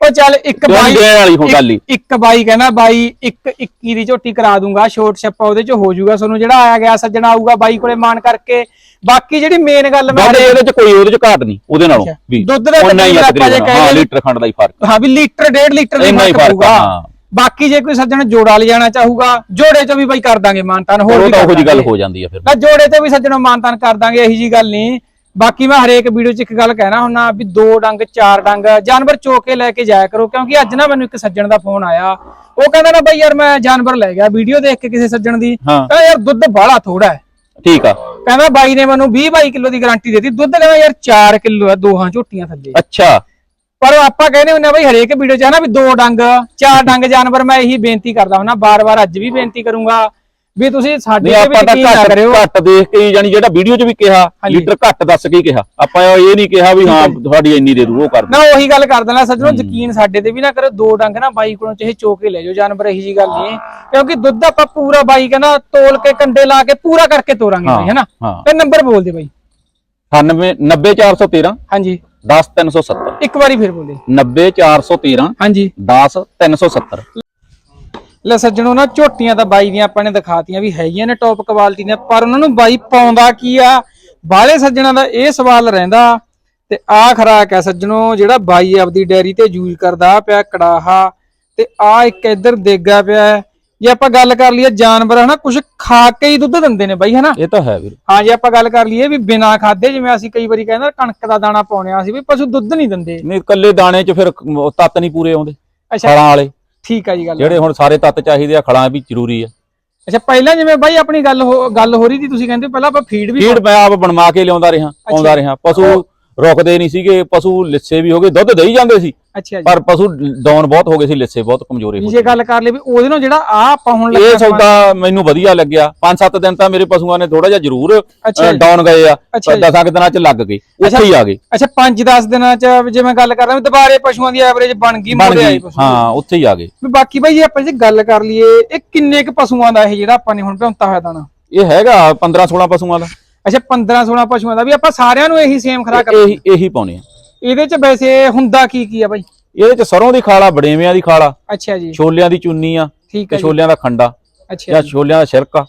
ਉਹ ਚੱਲ ਇੱਕ ਦੋਨ ਬਾਈ ਦੇਣ ਵਾਲੀ ਹੁਣ ਗੱਲ ਹੀ। ਇੱਕ- ਇੱਕ ਬਾਈ ਕਹਿੰਦਾ ਬਾਈ ਇੱਕ 21 ਦੀ ਝੋਟੀ ਕਰਾ ਦੂੰਗਾ ਛੋਟ ਛੱਪਾ ਉਹਦੇ ਚ ਹੋ ਜਾਊਗਾ ਤੁਹਾਨੂੰ ਜਿਹੜਾ ਆਇਆ ਗਿਆ ਸੱਜਣਾ ਆਊਗਾ ਬਾਈ ਕੋਲੇ ਮਾਨ ਕਰਕੇ। ਬਾਕੀ ਜਿਹੜੀ ਮੇਨ ਗੱਲ ਮੈਂ ਇਹਦੇ ਚ ਕੋਈ ਉਹਦੇ ਚ ਘਾਟ ਨਹੀਂ ਉਹਦੇ ਨਾਲੋਂ। ਵੀ। ਦੁੱਧ ਦਾ ਹੀ ਆ ਤਕਰੀਬਨ ਆਪਾਂ ਜੇ ਤਕਰੀਬਨ, ਕਹਿ ਹਾਂ ਲੀਟਰ ਖੰਡ ਦਾ ਹੀ ਫ਼ਰਕ। ਹਾਂ ਵੀ ਲੀਟਰ ਡੇਢ ਲੀਟਰ ਦਾ ਹੀ ਫ਼ਰਕ ਫ਼ਰਕ ਆ, ਪਊਗਾ ਹਾਂ। ਬਾਕੀ ਜੇ ਕੋਈ ਸੱਜਣ ਜੋੜਾ ਲਿਜਾਣਾ ਚਾਹੂਗਾ ਜੋੜੇ ਚ ਵੀ ਬਾਈ ਕਰ ਦਾਂਗੇ ਮਾਨਤਾਨ ਹੋਰ ਉਹ ਵੀ ਤਾਂ ਉਹੋ ਜੀ ਗੱਲ। ਹੋ ਜਾਂਦੀ ਆ ਫਿਰ। ਜੋੜੇ ਤੇ ਵੀ ਸੱਜਣੋਂ ਮਾਨਤਾਨ ਕਰ ਦਾਂਗੇ ਇਹੀ ਜੀ ਗੱਲ ਨਹੀਂ। ਬਾਕੀ ਮੈਂ ਹਰੇਕ ਵੀਡੀਓ 'ਚ ਇੱਕ ਗੱਲ ਕਹਿਣਾ ਹੁੰਨਾ ਵੀ ਦੋ ਡੰਗ ਚਾਰ ਡੰਗ ਜਾਨਵਰ ਚੋ ਕੇ ਲੈ ਕੇ ਜਾਇਆ ਕਰੋ ਕਿਉਂਕਿ ਅੱਜ ਨਾ ਮੈਨੂੰ ਇੱਕ ਸੱਜਣ ਦਾ ਫੋਨ ਆਇਆ। ਉਹ ਕਹਿੰਦਾ ਨਾ ਬਈ ਯਾਰ ਮੈਂ ਜਾਨਵਰ ਲੈ ਗਿਆ ਵੀਡੀਓ ਦੇਖ ਕੇ ਕਿਸੇ ਸੱਜਣ ਦੀ ਕਹਿੰਦਾ ਯਾਰ ਦੁੱਧ ਬਾਹਲਾ ਥੋੜਾ ਹੈ। ਠੀਕ ਆ। ਕਹਿੰਦਾ ਬਾਈ ਨੇ ਮੈਨੂੰ 20 22 ਕਿਲੋ ਦੀ ਗਾਰੰਟੀ ਦਿੱਤੀ ਦੁੱਧ ਕਹਿੰਦਾ ਯਾਰ 4 ਕਿਲੋ ਹੈ ਦੋਹਾਂ ਝੋਟੀਆਂ ਥੱਲੇ। ਅੱਛਾ। ਪਰ ਆਪਾਂ ਕਹਿੰਦੇ ਹੁੰਦੇ ਆ ਬਈ ਹਰੇਕ ਵੀਡੀਓ 'ਚ ਵੀ ਦੋ ਡੰਗ ਚਾਰ ਡੰਗ ਜਾਨਵਰ ਮੈਂ ਇਹੀ ਬੇਨਤੀ ਕਰਦਾ ਹੁੰਨਾ ਬਾਰ-ਬਾਰ ਅੱਜ ਵੀ ਬੇਨਤੀ ਕਰੂੰਗਾ ਵੀ ਤੁਸੀਂ ਸਾਡੇ ਤੇ ਵੀ ਆਪਾਂ ਤਾਂ ਯਕੀਨ ਨਾ ਘੱਟ ਕਰਿਓ। ਘੱਟ ਦੇਖ ਕੇ ਯਾਨੀ ਜਿਹੜਾ ਵੀਡੀਓ 'ਚ ਵੀ ਕਿਹਾ ਹਾਂਜੀ। ਲੀਟਰ ਘੱਟ ਦੱਸ ਕੇ ਹੀ ਕਿਹਾ। ਆਪਾਂ ਇਹ ਨਹੀਂ ਕਿਹਾ ਵੀ ਹਾਂ ਤੁਹਾਡੀ ਇੰਨੀ ਦੇ ਦੂ ਉਹ ਕਰ ਨਾ ਉਹੀ ਗੱਲ ਕਰ ਦੇਣਾ ਸੱਜਣੋ ਯਕੀਨ ਸਾਡੇ ਤੇ ਵੀ ਨਾ ਕਰੋ ਦੋ ਡੰਗ ਨਾ ਬਾਈ ਕੋਲੋਂ ਚਾਹੇ ਚੋਕੇ ਲੈ ਜਾਓ ਜਾਨਵਰ ਇਹੀ ਜੀ ਗੱਲ ਨਹੀਂ ਕਿਉਂਕਿ ਦੁੱਧ ਆਪਾਂ ਪੂਰਾ ਬਾਈ ਕਹਿੰਦਾ ਤੋਲ ਕੇ ਕੰਡੇ ਲਾ ਕੇ ਪੂਰਾ ਕਰਕੇ ਤੋਰਾਂਗੇ ਬਾਈ ਹੈਨਾ ਹਾਂ। ਤੇ ਨੰਬਰ ਬੋਲ ਦੇ ਬਾਈ। 98 90413 ਹਾਂਜੀ। 10370 ਇੱਕ ਵਾਰੀ ਫਿਰ ਬੋਲੇ 90413 ਹਾਂਜੀ। 10370 ਲੈ ਸੱਜਣੋ ਨਾ ਝੋਟੀਆਂ ਤਾਂ ਬਾਈ ਦੀਆਂ ਆਪਾਂ ਨੇ ਦਿਖਾਤੀਆਂ ਵੀ ਹੈਗੀਆਂ ਨੇ ਟੌਪ ਕੁਆਲਿਟੀ ਦੀਆਂ ਪਰ ਉਹਨਾਂ ਨੂੰ ਬਾਈ ਪਾਉਂਦਾ ਕੀ ਆ? ਬਾਹਲੇ ਸੱਜਣਾ ਦਾ ਇਹ ਸਵਾਲ ਰਹਿੰਦਾ ਤੇ ਆ ਖਰਾਕ ਹੈ ਸੱਜਣੋ ਜਿਹੜਾ ਬਾਈ ਆਪਦੀ ਡੈਰੀ ਤੇ ਯੂਜ਼ ਕਰਦਾ ਪਿਆ ਕੜਾਹਾ ਤੇ ਆ ਇੱਕ ਇੱਧਰ ਦੇਗਾ ਪਿਆ। ਜੇ ਆਪਾਂ ਗੱਲ ਕਰ ਲਈਏ ਜਾਨਵਰ ਹਨਾ ਕੁਝ ਖਾ ਕੇ ਹੀ ਦੁੱਧ ਦਿੰਦੇ ਨੇ ਬਾਈ ਹਨਾ? ਇਹ ਤਾਂ ਹੈ ਵੀਰ। ਹਾਂ ਜੇ ਆਪਾਂ ਗੱਲ ਕਰ ਲਈਏ ਵੀ ਬਿਨਾ ਖਾਦੇ ਜਿਵੇਂ ਅਸੀਂ ਕਈ ਵਾਰੀ ਕਹਿੰਦਾ ਕਣਕ ਦਾ ਦਾਣਾ ਪਾਉਣੇ ਆ ਸੀ ਵੀ ਪਸ਼ੂ ਦੁੱਧ ਨਹੀਂ ਦਿੰਦੇ। ਨਹੀਂ ਇਕੱਲੇ ਦਾਣੇ 'ਚ ਫਿਰ ਤੱਤ ਨਹੀਂ ਪੂਰੇ ਆਉਂਦੇ ਅੱਛਾ। ਖਲਾਂ ਵਾਲੇ। ਠੀਕ ਆ ਜੀ ਗੱਲ। ਜਿਹੜੇ ਹੁਣ ਸਾਰੇ ਤੱਤ ਚਾਹੀਦੇ ਆ ਖਲਾਂ ਵੀ ਜ਼ਰੂਰੀ ਆ। ਅੱਛਾ ਪਹਿਲਾਂ ਜਿਵੇਂ ਬਾਈ ਆਪਣੀ ਗੱਲ ਗੱਲ ਹੋ ਰਹੀ ਸੀ ਤੁਸੀਂ ਕਹਿੰਦੇ ਪਹਿਲਾਂ ਆਪਾਂ ਫੀਡ ਵੀ ਫੀਡ ਮੈਂ ਆਪ ਬਣਵਾ ਕੇ ਲਿਆਉਂਦਾ ਰਿਹਾ ਆਉਂਦਾ ਰਿਹਾ। ਪਸ਼ੂ ਰੁਕਦੇ ਨਹੀਂ ਸੀਗੇ ਪਸ਼ੂ ਲਿੱਸੇ ਵੀ ਹੋ ਗਏ ਦੁੱਧ ਦੇਈ ਜਾਂਦੇ ਸੀ। ਅੱਛਾ ਜੀ। ਪਰ ਪਸ਼ੂ ਡਾਊਨ ਬਹੁਤ ਹੋ ਗਏ ਸੀ ਲਿੱਸੇ ਬਹੁਤ ਕਮਜ਼ੋਰੇ ਹੋ ਜੇ ਗੱਲ ਕਰ ਲਈ ਵੀ ਉਹਦੇ ਨਾਲ ਜਿਹੜਾ ਆ ਆਪਾਂ ਹੁਣ ਗਏ ਇਹ ਲੱਗਾ ਸੌਦਾ ਮੈਨੂੰ ਵਧੀਆ ਲੱਗਿਆ। 5-7 ਦਿਨ ਤਾਂ ਮੇਰੇ ਪਸ਼ੂਆਂ ਨੇ ਥੋੜਾ ਜਿਹਾ ਜ਼ਰੂਰ ਅੱਛਾ ਜੀ। ਡਾਊਨ ਗਏ ਆ ਅੱਛਾ ਜੀ। ਦਸਾਂ ਕੁ ਦਿਨਾਂ ਚ ਲੱਗ ਗਏ। ਉੱਥੇ ਹੀ ਆ ਗਏ। ਅੱਛਾ 5-10 ਦਿਨਾਂ ਚ ਜੇ ਮੈਂ ਗੱਲ ਕਰਦਾ ਵੀ ਦੁਬਾਰੇ ਪਸ਼ੂਆਂ ਦੀ ਐਵਰੇਜ ਬਣ ਗਈ ਬਣ ਮੁੜੇ ਆਏ ਗਈ ਪਸ਼ੂ। ਹਾਂ ਉੱਥੇ ਹੀ ਆ ਗਏ। ਵੀ ਬਾਕੀ ਬਾਈ ਜੇ ਆਪਾਂ ਜੇ ਗੱਲ ਕਰ ਲਈਏ ਇਹ ਕਿੰਨੇ ਕ ਪਸ਼ੂਆਂ ਦਾ ਇਹ ਜਿਹੜਾ ਆਪਾਂ ਨੇ ਹੁਣ ਭਿਉਂਤਾ ਹੋਇਆ ਦਾਣਾ? ਇਹ ਹੈਗਾ 15-16 ਪਸ਼ੂਆਂ ਦਾ। ਅੱਛਾ 15-16 ਪਸ਼ੂਆਂ ਦਾ ਵੀ ਆਪਾਂ ਸਾਰਿਆਂ ਨੂੰ ਇਹੀ ਸੇਮ ਖਰਾ ਕਰ ਇਹੀ ਇਹੀ ਪਾਉਣੇ ਆ। ਇਹਦੇ ਚ ਵੈਸੇ ਹੁੰਦਾ ਕੀ ਕੀ ਆ ਬਾਈ? ਇਹਦੇ ਚ ਸਰੋਂ ਦੀ ਖਾਲਾ ਬੜੇਵਿਆਂ ਦੀ ਖਾਲਾ ਅੱਛਾ ਜੀ। ਛੋਲਿਆਂ ਦੀ ਚੁੰਨੀ ਆ ਠੀਕ ਹੈ ਛੋਲਿਆਂ ਦਾ ਖੰਡਾ ਅੱਛਾ ਜਾਂ ਜੀ। ਛੋਲਿਆਂ ਦਾ ਛਿਲਕਾ।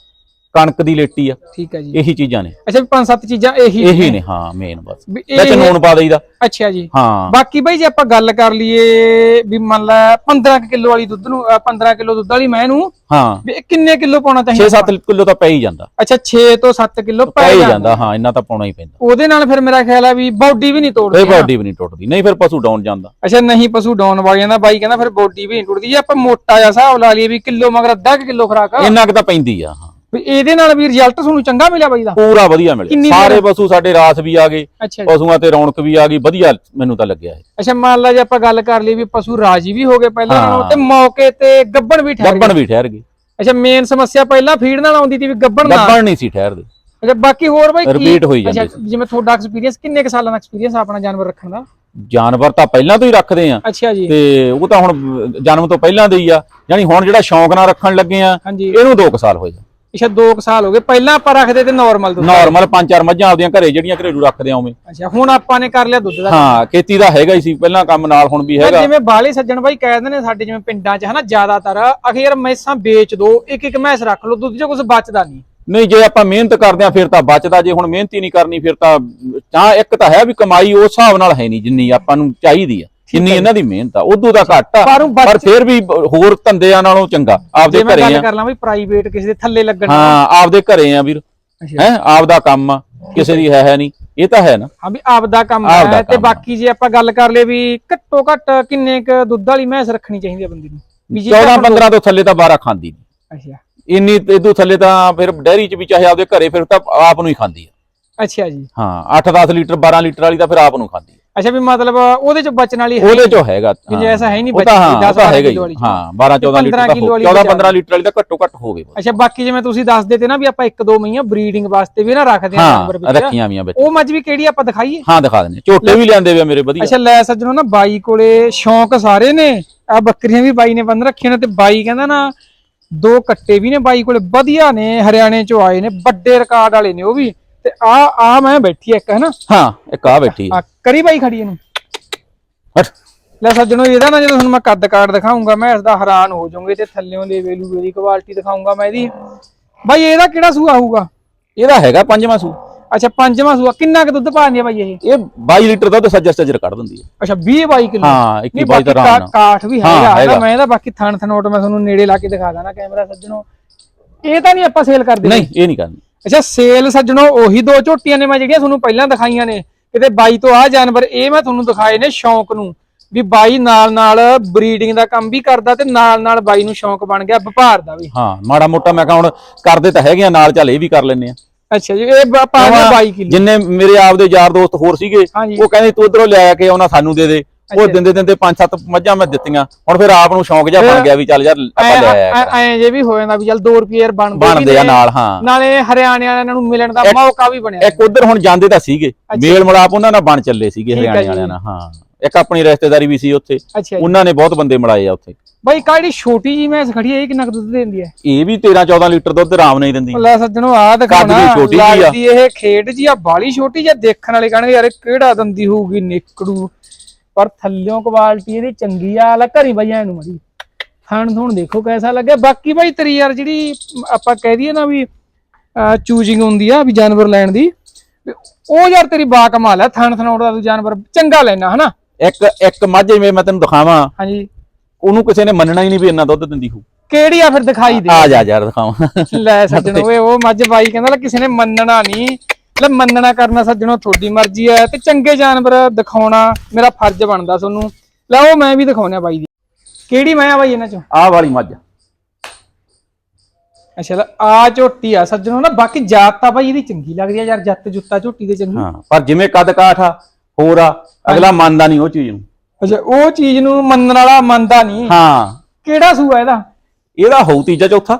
ਕਣਕ ਦੀ ਲੇਟੀ ਆ। ਠੀਕ ਹੈ ਜੀ। ਇਹੀ ਚੀਜ਼ਾਂ ਨੇ। ਅੱਛਾ ਵੀ ਪੰਜ ਸੱਤ ਚੀਜ਼ਾਂ ਇਹੀ ਇਹੀ ਨੇ ਹਾਂ ਮੇਨ ਬਸ। ਵੀ ਵਿੱਚ ਨੂਣ ਪਾ ਦੇਈਦਾ। ਅੱਛਾ ਜੀ। ਹਾਂ। ਬਾਕੀ ਬਾਈ ਜੇ ਆਪਾਂ ਗੱਲ ਕਰ ਲਈਏ ਵੀ ਮੰਨ ਲਾ 15 ਕਿਲੋ ਵਾਲੀ ਦੁੱਧ ਨੂੰ ਅ, 15 ਕਿਲੋ ਦੁੱਧ ਵਾਲੀ ਮੈਂ ਨੂੰ ਹਾਂ। ਵੀ ਇਹ ਕਿੰਨੇ ਕਿਲੋ ਪਾਉਣਾ ਚਾਹੀਦਾ? 6-7 ਕਿਲੋ ਤਾਂ ਪੈ ਹੀ ਜਾਂਦਾ। ਅੱਛਾ 6 ਤੋਂ 7 ਕਿਲੋ ਪੈ ਪੈ ਹੀ ਜਾਂਦਾ। ਜਾਂਦਾ ਹਾਂ ਇੰਨਾ ਤਾਂ ਪਾਉਣਾ ਹੀ ਪੈਂਦਾ। ਉਹਦੇ ਨਾਲ ਫਿਰ ਮੇਰਾ ਖਿਆਲ ਆ ਵੀ ਬਾਡੀ ਵੀ ਨਹੀਂ ਤੋੜਦੀ ਇਹ ਬਾਡੀ ਵੀ ਨਹੀਂ ਟੁੱਟਦੀ ਨਹੀਂ ਫਿਰ ਪਸ਼ੂ ਡਾਊਨ ਜਾਂਦਾ। ਅੱਛਾ ਨਹੀਂ ਪਸ਼ੂ ਡਾਊਨ ਵਾਲੀਆਂ ਦਾ ਬਾਈ ਕਹਿੰਦਾ ਫਿਰ ਬੋਡੀ ਵੀ ਨਹੀਂ ਟੁੱਟਦੀ। ਜੇ ਆਪਾਂ ਮੋਟਾ ਜਿਹਾ ਹਿਸਾਬ ਲਾ ਲਈਏ ਵੀ ਕਿਲੋ ਮਗਰ ਅੱਧਾ ਕਿਲੋ ਖਰਾਕ ਆ, ਇੰਨਾ ਕੁ ਤਾਂ ਪੈਂਦੀ ਆ ਹਾਂ। ਵੀ ਇਹਦੇ ਨਾਲ ਵੀ ਰਿਜ਼ਲਟ ਤੁਹਾਨੂੰ ਚੰਗਾ ਮਿਲਿਆ ਬਾਈ ਦਾ? ਪੂਰਾ ਵਧੀਆ ਮਿਲਿਆ। ਸਾਰੇ ਪਸ਼ੂ ਸਾਡੇ ਰਾਸ ਵੀ ਆ ਗਏ ਅੱਛਾ ਜੀ। ਪਸ਼ੂਆਂ ਤੇ ਰੌਣਕ ਵੀ ਆ ਗਈ ਵਧੀਆ ਮੈਨੂੰ ਤਾਂ ਲੱਗਿਆ ਇਹ। ਅੱਛਾ ਮੰਨ ਲਾ ਜੇ ਆਪਾਂ ਗੱਲ ਕਰ ਲਈ ਵੀ ਪਸ਼ੂ ਰਾਜੀ ਵੀ ਹੋ ਗਏ ਪਹਿਲਾਂ ਹਾਂ। ਨਾਲੋਂ ਤੇ ਮੌਕੇ ਤੇ ਗੱਬਣ ਵੀ ਠਹਿਰ ਗੱਬਣ ਗਏ। ਵੀ ਠਹਿਰ ਗਏ। ਅੱਛਾ ਮੇਨ ਸਮੱਸਿਆ ਪਹਿਲਾਂ ਫੀਡ ਨਾਲ ਆਉਂਦੀ ਸੀ ਵੀ ਗੱਬਣ ਨਾ ਗੱਬਣ ਨਹੀਂ ਸੀ ਠਹਿਰਦੇ। ਅੱਛਾ ਬਾਕੀ ਹੋਰ ਬਾਈ ਕੀ- Repeat ਹੋਈ ਜਾਂਦੀ ਅੱਛਾ, ਜਿਵੇਂ ਤੁਹਾਡਾ ਐਕਸਪੀਰੀਅੰਸ ਕਿੰਨੇ ਕੁ ਸਾਲਾਂ ਦਾ ਐਕਸਪੀਰੀਅੰਸ ਆਪਣਾ ਜਾਨਵਰ ਰੱਖਣ ਦਾ? ਜਾਨਵਰ ਤਾਂ ਪਹਿਲਾਂ ਤੋਂ ਹੀ ਰੱਖਦੇ ਆ। ਅੱਛਾ ਜੀ। ਤੇ ਉਹ ਤਾਂ ਹੁਣ ਜਨਮ ਤੋਂ ਪਹਿਲਾਂ ਦੇ ਹੀ ਆ। ਯਾਨੀ ਹੁਣ ਜਿਹੜਾ ਸ਼ੌਂਕ ਨਾਲ ਰੱਖਣ ਲੱਗੇ ਆ ਹਾਂਜੀ। ਇਹਨੂੰ 2 ਸਾਲ ਹੋਏ ਅੱਛਾ 2 ਸਾਲ ਹੋ ਗਏ। ਪਹਿਲਾਂ ਆਪਾਂ ਰੱਖਦੇ ਤੇ ਨਾਰਮਲ ਦੁੱਧ। ਨਾਰਮਲ ਪੰਜ ਚਾਰ ਮੱਝਾਂ ਆਪਦੀਆਂ ਘਰੇ ਜਿਹੜੀਆਂ ਘਰੇਲੂ ਰੱਖਦੇ ਆ ਉਵੇਂ। ਅੱਛਾ ਹੁਣ ਆਪਾਂ ਨੇ ਕਰ ਲਿਆ ਦੁੱਧ ਦਾ। ਹਾਂ ਖੇਤੀ ਦਾ ਹੈਗਾ ਹੀ ਸੀ ਪਹਿਲਾਂ ਕੰਮ ਨਾਲ ਹੁਣ ਵੀ ਹੈਗਾ। ਜਿਵੇਂ ਬਾਲੇ ਸੱਜਣ ਬਾਈ ਕਹਿੰਦੇ ਨੇ ਸਾਡੇ ਜਿਵੇਂ ਪਿੰਡਾਂ 'ਚ ਹਨਾ ਜ਼ਿਆਦਾਤਰ ਅਖੀਰ ਮੈਸਾਂ ਵੇਚ ਦੋ ਇੱਕ ਇੱਕ ਮੈਸ ਰੱਖ ਲਓ ਦੁੱਧ 'ਚ ਕੁਝ ਬਚਦਾ ਨਹੀਂ। ਨਹੀਂ ਜੇ ਆਪਾਂ ਮਿਹਨਤ ਕਰਦੇ ਆ ਫਿਰ ਤਾਂ ਬਚਦਾ ਜੇ ਹੁਣ ਮਿਹਨਤ ਹੀ ਨਹੀਂ ਕਰਨੀ ਫਿਰ ਤਾਂ ਤਾਂ ਇੱਕ ਤਾਂ ਹੈ ਵੀ ਕਮਾਈ ਉਸ ਹਿਸਾਬ ਨਾਲ ਹੈ ਨਹੀਂ ਜਿੰਨੀ ਆਪਾਂ ਨੂੰ ਚਾਹੀਦੀ ਆ। ਜਿੰਨੀ ਇਹਨਾਂ ਦੀ ਮਿਹਨਤ ਆ ਉਦੋਂ ਦਾ ਘੱਟ ਆ ਪਰ ਫਿਰ ਵੀ ਹੋਰ ਧੰਦਿਆਂ ਨਾਲੋਂ ਚੰਗਾ ਆਪਦੇ ਜੇ ਮੈਂ ਘਰੇ ਗੱਲ ਆ। ਕਰ ਲਾਂ ਵੀ ਪ੍ਰਾਈਵੇਟ ਕਿਸੇ ਦੇ ਥੱਲੇ ਲੱਗਣ ਹਾਂ ਆਪਦੇ ਘਰੇ ਆ ਵੀਰ। ਹੈ ਆਪਦਾ ਕੰਮ ਆ ਕਿਸੇ ਦੀ ਹੈ ਹੈ ਨਹੀਂ ਇਹ ਤਾਂ ਹੈ ਨਾ। ਹਾਂ ਵੀ ਆਪਦਾ ਕੰਮ ਹੈ ਤੇ ਆ। ਬਾਕੀ ਜੇ ਆਪਾਂ ਗੱਲ ਕਰ ਲਏ ਵੀ ਘੱਟੋ ਘੱਟ ਕਿੰਨੇ ਕ ਦੁੱਧ ਵਾਲੀ ਮੈਸ ਰੱਖਣੀ ਚਾਹੀਦੀ ਹੈ ਬੰਦੇ ਨੂੰ? ਵੀ ਜੇ 14 ਆਪਾਂ- 15 ਤੋਂ ਥੱਲੇ ਤਾਂ 12 ਖਾਂਦੀ ਨਹੀਂ ਅੱਛਾ। ਇੰਨੀ ਇਦੋਂ ਥੱਲੇ ਤਾਂ ਫਿਰ ਡੈਰੀ 'ਚ ਵੀ ਚਾਹੇ ਆਪਦੇ ਘਰੇ ਫਿਰ ਤਾਂ ਆਪ ਨੂੰ ਹੀ ਖਾਂਦੀ ਆ। ਅੱਛਾ ਜੀ। ਹਾਂ 8-10 ਲੀਟਰ 12 ਲੀਟਰ ਵਾਲੀ ਤਾਂ ਫਿਰ ਆਪ ਨੂੰ ਖਾਂਦੀ ਅੱਛਾ ਵੀ ਮਤਲਬ ਉਹਦੇ ਚ ਬਚਣ ਵਾਲੀ ਹੈ ਉਹਦੇ 'ਚੋਂ ਹੈਗਾ ਜੇ ਐਸਾ ਹੈ ਨਹੀਂ ਉਹ ਤਾਂ ਹਾਂ ਬੱਚੀ ਉਹ ਤਾਂ 10 ਹੈਗਾ ਹੀ। ਹਾਂ 12 14 ਲੀਟਰ 15 ਤਾਂ ਕਿਲੋ ਵਾਲੀ 14 ਬਚਾ 15 ਲੀਟਰ ਵਾਲੀ ਤਾਂ ਘੱਟੋ ਘੱਟ ਹੋਵੇ ਅੱਛਾ ਬਾਕੀ ਜਿਵੇਂ ਤੁਸੀਂ ਦੱਸਦੇ ਤੇ ਨਾ ਵੀ ਆਪਾਂ ਇੱਕ ਦੋ ਮਹੀਆਂ ਬਰੀਡਿੰਗ ਵਾਸਤੇ ਵੀ ਨਾ ਰੱਖਦੇ ਆ ਹਾਂ ਵਿੱਚ। ਰੱਖੀਆਂ ਵੀਆਂ ਵਿੱਚ। ਉਹ ਮੱਝ ਵੀ ਕਿਹੜੀ ਆਪਾਂ ਦਿਖਾਈਏ? ਹਾਂ ਦਿਖਾ ਦਿੰਦੇ ਝੋਟੇ ਵੀ ਲਿਆਂਦੇ ਵੇ ਮੇਰੇ ਵਧੀਆ। ਅੱਛਾ ਲੈ ਸੱਜਣੋ ਨਾ ਬਾਈ ਕੋਲੇ ਸ਼ੌਂਕ ਸਾਰੇ ਨੇ। ਆ ਬੱਕਰੀਆਂ ਵੀ ਬਾਈ ਨੇ ਬੰਨ ਰੱਖੀਆਂ ਨੇ ਤੇ ਬਾਈ ਕਹਿੰਦਾ ਨਾ ਦੋ ਕੱਟੇ ਵੀ ਨੇ ਬਾਈ ਕੋਲੇ ਵਧੀਆ ਨੇ ਹਰਿਆਣੇ ਚੋਂ ਆਏ ਨੇ ਵੱਡੇ ਰਿਕਾਰਡ ਵਾਲੇ ਨੇ ਉਹ ਵੀ। ਤੇ ਆ ਆ ਮੈਂ ਬੈਠੀ ਇੱਕ ਹੈ ਨਾ ਹਾਂ ਇੱਕ ਆ ਬੈਠੀ ਹੈ ਆ ਕਰੀ ਬਾਈ ਖੜੀ ਇਹਨੂੰ। ਹਟ। ਲੈ ਸੱਜਣੋ ਇਹਦਾ ਨਾ ਜਦੋਂ ਤੁਹਾਨੂੰ ਮੈਂ ਕੱਦ ਕਾਰਡ ਦਿਖਾਉਂਗਾ ਮੈਂ ਇਸ ਦਾ ਹੈਰਾਨ ਹੋ ਜਾਊਂਗੇ ਤੇ ਥੱਲਿਓਂ ਦੇ ਵੇਲੂ ਦੀ ਕੁਆਲਿਟੀ ਦਿਖਾਉਂਗਾ ਮੈਂ ਇਹਦੀ। ਬਾਈ ਇਹਦਾ ਕਿਹੜਾ ਸੂਆ ਹੋਊਗਾ? ਇਹਦਾ ਹੈਗਾ ਪੰਜਵਾਂ ਸੂ ਅੱਛਾ ਪੰਜਵਾਂ ਸੂਆ। ਕਿੰਨਾ ਕੁ ਦੁੱਧ ਪਾਉਂਦੀ ਆ ਬਾਈ ਇਹ? ਇਹ 22 ਲੀਟਰ ਦੁੱਧ ਸੱਜਰ ਸੱਜਰ ਕੱਢ ਦਿੰਦੀ ਹੈ ਅੱਛਾ 20 22 ਕਿਲੋ? ਹਾਂ 21 ਨਹੀਂ 22 ਦਾ ਨਾਲ। ਕਾਠ ਵੀ ਹੈਗਾ ਮੈਂ ਇਹਦਾ ਬਾਕੀ ਥਣ ਥਨੋਟ ਮੈਂ ਤੁਹਾਨੂੰ ਨੇੜੇ ਲਾ ਕੇ ਦਿਖਾ ਦਾਂ ਕੈਮਰਾ ਸੱਜਣੋ। ਇਹ ਤਾਂ ਨਹੀਂ ਆਪਾਂ ਸੇਲ ਕਰਦੇ। ਨਹੀਂ ਇਹ ਨਹੀਂ ਕਰਨੀ। ਅੱਛਾ ਸੇਲ ਸੱਜਣੋ ਉਹੀ ਦੋ ਝੋਟੀਆਂ ਨੇ ਮੈਂ ਜਿਹੜੀਆਂ ਤੁਹਾਨੂੰ ਪਹਿਲਾਂ ਦਿਖਾਈਆਂ ਨੇ। ਕਿਤੇ ਬਾਈ ਤੋਂ ਆ ਜਾਨਵਰ ਇਹ ਮੈਂ ਤੁਹਾਨੂੰ ਦਿਖਾਏ ਨੇ ਸ਼ੌਂਕ ਨੂੰ ਵੀ ਬਾਈ ਨਾਲ ਨਾਲ ਬਰੀਡਿੰਗ ਦਾ ਕੰਮ ਵੀ ਕਰਦਾ ਤੇ ਨਾਲ ਨਾਲ ਬਾਈ ਨੂੰ ਸ਼ੌਂਕ ਬਣ ਗਿਆ ਵਪਾਰ ਦਾ ਵੀ। ਹਾਂ ਮਾੜਾ ਮੋਟਾ ਮੈਂ ਕਹਾਂ ਹੁਣ ਕਰਦੇ ਤਾਂ ਹੈਗੇ ਆ ਨਾਲ ਚੱਲ ਇਹ ਵੀ ਕਰ ਲੈਨੇ ਆ। ਅੱਛਾ ਜੀ ਇਹ ਬ- ਪਾ ਦਿਓ 22 ਕਿਲੋ ਜਿੰਨੇ ਮੇਰੇ ਆਪਦੇ ਯਾਰ ਦੋਸਤ ਹੋਰ ਸੀਗੇ। ਉਹ ਕਹਿੰਦੇ ਤੂੰ ਉਧਰੋਂ ਲਿਆ ਕੇ ਉਹਨਾਂ ਸਾਨੂੰ ਦੇ ਦੇ। ਉਹ। ਦਿੰਦੇ ਦਿੰਦੇ ਪੰਜ ਸੱਤ ਮੱਝਾਂ ਮੈਂ ਦਿੱਤੀਆਂ। ਹੁਣ ਫਿਰ ਆਪ ਨੂੰ ਸ਼ੌਂਕ ਜਿਹਾ ਬਣ ਗਿਆ ਵੀ ਚੱਲ ਯਾਰ ਆਪਾਂ ਲੈ ਆਇਆ। ਐ ਜੇ ਵੀ ਹੋ ਜਾਂਦਾ ਵੀ ਚੱਲ 2 ਰੁਪਏ ਯਾਰ ਬਣਦੇ ਬਣਦੇ ਆ। ਨਾਲ ਹਾਂ। ਨਾਲੇ ਹਰਿਆਣੇ ਵਾਲਿਆਂ ਨੂੰ ਮਿਲਣ ਦਾ ਮੌਕਾ ਵੀ ਬਣਿਆ। ਇੱਕ ਉਧਰ ਹੁਣ ਜਾਂਦੇ ਤਾਂ ਸੀਗੇ। ਮੇਲ ਮਲਾਪ ਉਹਨਾਂ ਨਾਲ ਬਣ ਚੱਲੇ ਸੀਗੇ ਹਰਿਆਣੇ। ਵਾਲਿਆਂ ਨਾਲ ਹਾਂ। ਇੱਕ ਆਪਣੀ ਰਿਸ਼ਤੇਦਾਰੀ ਵੀ ਸੀ ਉੱਥੇ। ਉਹਨਾਂ ਨੇ ਬਹੁਤ ਬੰਦੇ ਮਿਲਾਏ ਆ ਉੱਥੇ। ਬਾਈ ਕਾੜੀ ਛੋਟੀ ਜੀ ਮੈਸ ਖੜੀ ਹੈ ਇਹ ਕਿੰਨਾ ਦੁੱਧ ਦਿੰਦੀ ਹੈ ਇਹ ਵੀ 13 14 ਲੀਟਰ ਦੁੱਧ ਆਰਾਮ ਨਹੀਂ ਦਿੰਦੀ ਲੈ ਸੱਜਣੋ ਆ ਦਿਖਾਉਣਾ ਆ। ਲੱਗਦੀ ਇਹ ਖੇਡ ਜੀ ਆ ਬਾਲੀ ਛੋਟੀ ਜਾਂ ਦੇਖਣ ਵਾਲੇ ਕਹਿਣਗੇ ਯਾਰ ਇਹ ਕਿਹੜਾ ਦੰਦੀ ਹੋਊਗੀ ਨਿਕੜੂ। ਪਰ ਥੱਲਿਓਂ ਕੁਆਲਿਟੀ ਇਹਦੀ ਚੰਗੀ ਆ ਲੈ ਘਰੀ ਬਈਆਂ ਨੂੰ ਮੜੀ। ਖਾਣ ਥੋਣ ਦੇਖੋ ਕੈਸਾ ਲੱਗਿਆ। ਬਾਕੀ ਬਾਈ ਤੇਰੀ ਯਾਰ ਜਿਹੜੀ ਆਪਾਂ ਕਹਿ ਦਈਏ ਨਾ ਵੀ ਚੂਜ਼ਿੰਗ ਹੁੰਦੀ ਆ ਵੀ ਜਾਨਵਰ ਲੈਣ ਦੀ ਉਹ ਯਾਰ ਤੇਰੀ ਬਾ ਕਮਾਲ ਹੈ ਥਣ ਥਣੋੜ ਦਾ ਤੂੰ ਜਾਨਵਰ ਚੰਗਾ ਲੈਣਾ ਹਨਾ? ਇੱਕ ਇੱਕ ਮੱਝ ਜਿਵੇਂ ਮੈਂ ਤੈਨੂੰ ਦਿਖਾਵਾਂ ਹਾਂਜੀ। ਉਹਨੂੰ ਕਿਸੇ ਨੇ ਮੰਨਣਾ ਹੀ ਨਹੀਂ ਵੀ ਇੰਨਾ ਦੁੱਧ ਦਿੰਦੀ ਹੋ ਕਿਹੜੀ ਆ ਫਿਰ ਦਿਖਾਈ ਦੇ? ਆ ਜਾ ਯਾਰ ਦਿਖਾਵਾਂ। ਲੈ ਸੱਜਣੋ ਓਏ ਉਹ ਮੱਝ ਬਾਈ ਕਹਿੰਦਾ ਲੈ ਕਿਸੇ ਨੇ ਮੰਨਣਾ ਨਹੀਂ। ਲੈ ਮੰਨਣਾ ਕਰਨਾ ਸੱਜਣੋ ਤੁਹਾਡੀ ਮਰਜ਼ੀ ਹੈ ਤੇ ਚੰਗੇ ਜਾਨਵਰ ਦਿਖਾਉਣਾ ਮੇਰਾ ਫਰਜ਼ ਬਣਦਾ ਤੁਹਾਨੂੰ। ਲੈ ਉਹ ਮੈਂ ਵੀ ਦਿਖਾਉਣਾ ਬਾਈ ਦੀ। ਕਿਹੜੀ ਮੈਂ ਆ ਬਾਈ ਇਹਨਾਂ ਚੋਂ? ਆਹ ਵਾਲੀ ਮੱਝ। ਅੱਛਾ ਲੈ ਆ ਝੋਟੀ ਆ ਸੱਜਣੋ ਨਾ ਬਾਕੀ ਜਾਤ ਤਾਂ ਬਾਈ ਇਹਦੀ ਚੰਗੀ ਲੱਗਦੀ ਆ ਯਾਰ ਜੱਤ ਜੁੱਤਾ ਝੋਟੀ ਦੇ ਚੰਗੀ। ਹਾਂ ਪਰ ਜਿਵੇਂ ਕੱਦ ਕਾਠ ਆ ਹੋਰ ਆ ਅਗਲਾ ਮੰਨਦਾ ਨਹੀਂ ਉਹ ਚੀਜ਼ ਨੂੰ। ਅੱਛਾ ਉਹ ਚੀਜ਼ ਨੂੰ ਮੰਨਣ ਵਾਲਾ ਮੰਨਦਾ ਨਹੀਂ। ਹਾਂ। ਕਿਹੜਾ ਸੂਆ ਇਹਦਾ? ਇਹਦਾ ਹੋਊ ਤੀਜਾ ਚੌਥਾ।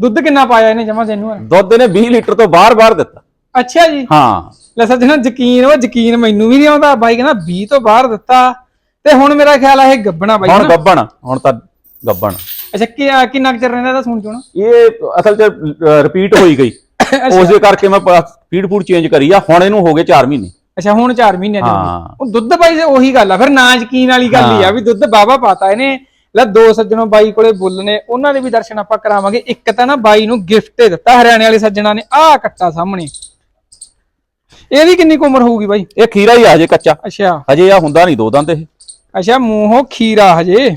ਦੁੱਧ ਕਿੰਨਾ ਪਾਇਆ ਇਹਨੇ ਜਮਾ ਤੈਨੂੰ? ਦੁੱਧ ਨੇ 20 ਲੀਟਰ ਤੋਂ ਬਾਹਰ-ਬਾਹਰ ਦਿੱਤਾ। ਅੱਛਾ ਜੀ। ਹਾਂ। ਲੈ ਸੱਜਣਾ ਯਕੀਨ ਉਹ ਯਕੀਨ ਮੈਨੂੰ ਵੀ ਨਹੀਂ ਆਉਂਦਾ। ਬਾਈ ਕਹਿੰਦਾ 20 ਤੋਂ ਬਾਹਰ ਦਿੱਤਾ। ਤੇ ਹੁਣ ਮੇਰਾ ਖਿਆਲ ਆ ਇਹ ਗੱਬਣਾ ਬਾਈ ਹੁਣ? ਗੱਬਣ ਹੁਣ ਤਾਂ ਗੱਬਣ। ਅੱਛਾ ਕਿ ਕਿੰਨਾ ਕੁ ਚਿਰ ਰਹਿੰਦਾ ਇਹਦਾ ਸੁਣ ਚੋਣਾ? ਇਹ ਅਸਲ 'ਚ ਰਿਪੀਟ ਹੋਈ ਗਈ। ਉਸੇ ਕਰਕੇ ਮੈਂ ਫੀਡ ਫੂਡ ਚੇਂਜ ਕਰੀ ਆ। ਹੁਣ ਇਹਨੂੰ ਹੋ ਗਏ 4 ਮਹੀਨੇ। ਅੱਛਾ ਹੁਣ 4 ਮਹੀਨੇ ਦੀ ਹਾਂ। ਉਹ ਦੁੱਧ ਬਾਈ ਦੇ ਉਹੀ ਗੱਲ ਆ। ਫਿਰ ਨਾ ਯਕੀਨ ਵਾਲੀ ਗੱਲ ਹੀ ਆ। ਵੀ ਦੁੱਧ ਬਾਬਾ ਪਾਤਾ ਇਹਨੇ। ਲੈ ਦੋ ਸੱਜਣੋਂ ਬਾਈ ਕੋਲੇ ਬੁੱਲ ਨੇ। ਉਹਨਾਂ ਦੇ ਵੀ ਦਰਸ਼ਨ ਆਪਾਂ ਕਰਾਵਾਂਗੇ। ਇੱਕ ਤਾਂ ਨਾ ਬਾਈ ਨੂੰ ਗਿਫਟ ਦਿੱਤਾ ਹਰਿਆਣੇ ਵਾਲੇ ਸੱਜਣਾ ਨੇ। ਆਹ ਕੱਟਾ ਸਾਹਮਣੇ। ਇਹਦੀ ਕਿੰਨੀ ਕੁ ਉਮਰ ਹੋਊਗੀ ਬਾਈ? ਇਹ ਖੀਰਾ ਹੀ ਆ ਹਜੇ ਕੱਚਾ। ਅੱਛਾ। ਹਜੇ ਆ ਹੁੰਦਾ ਨਹੀਂ ਦੋ ਦੰਦ ਇਹ। ਅੱਛਾ ਮੂੰਹੋਂ ਖੀਰਾ ਹਜੇ?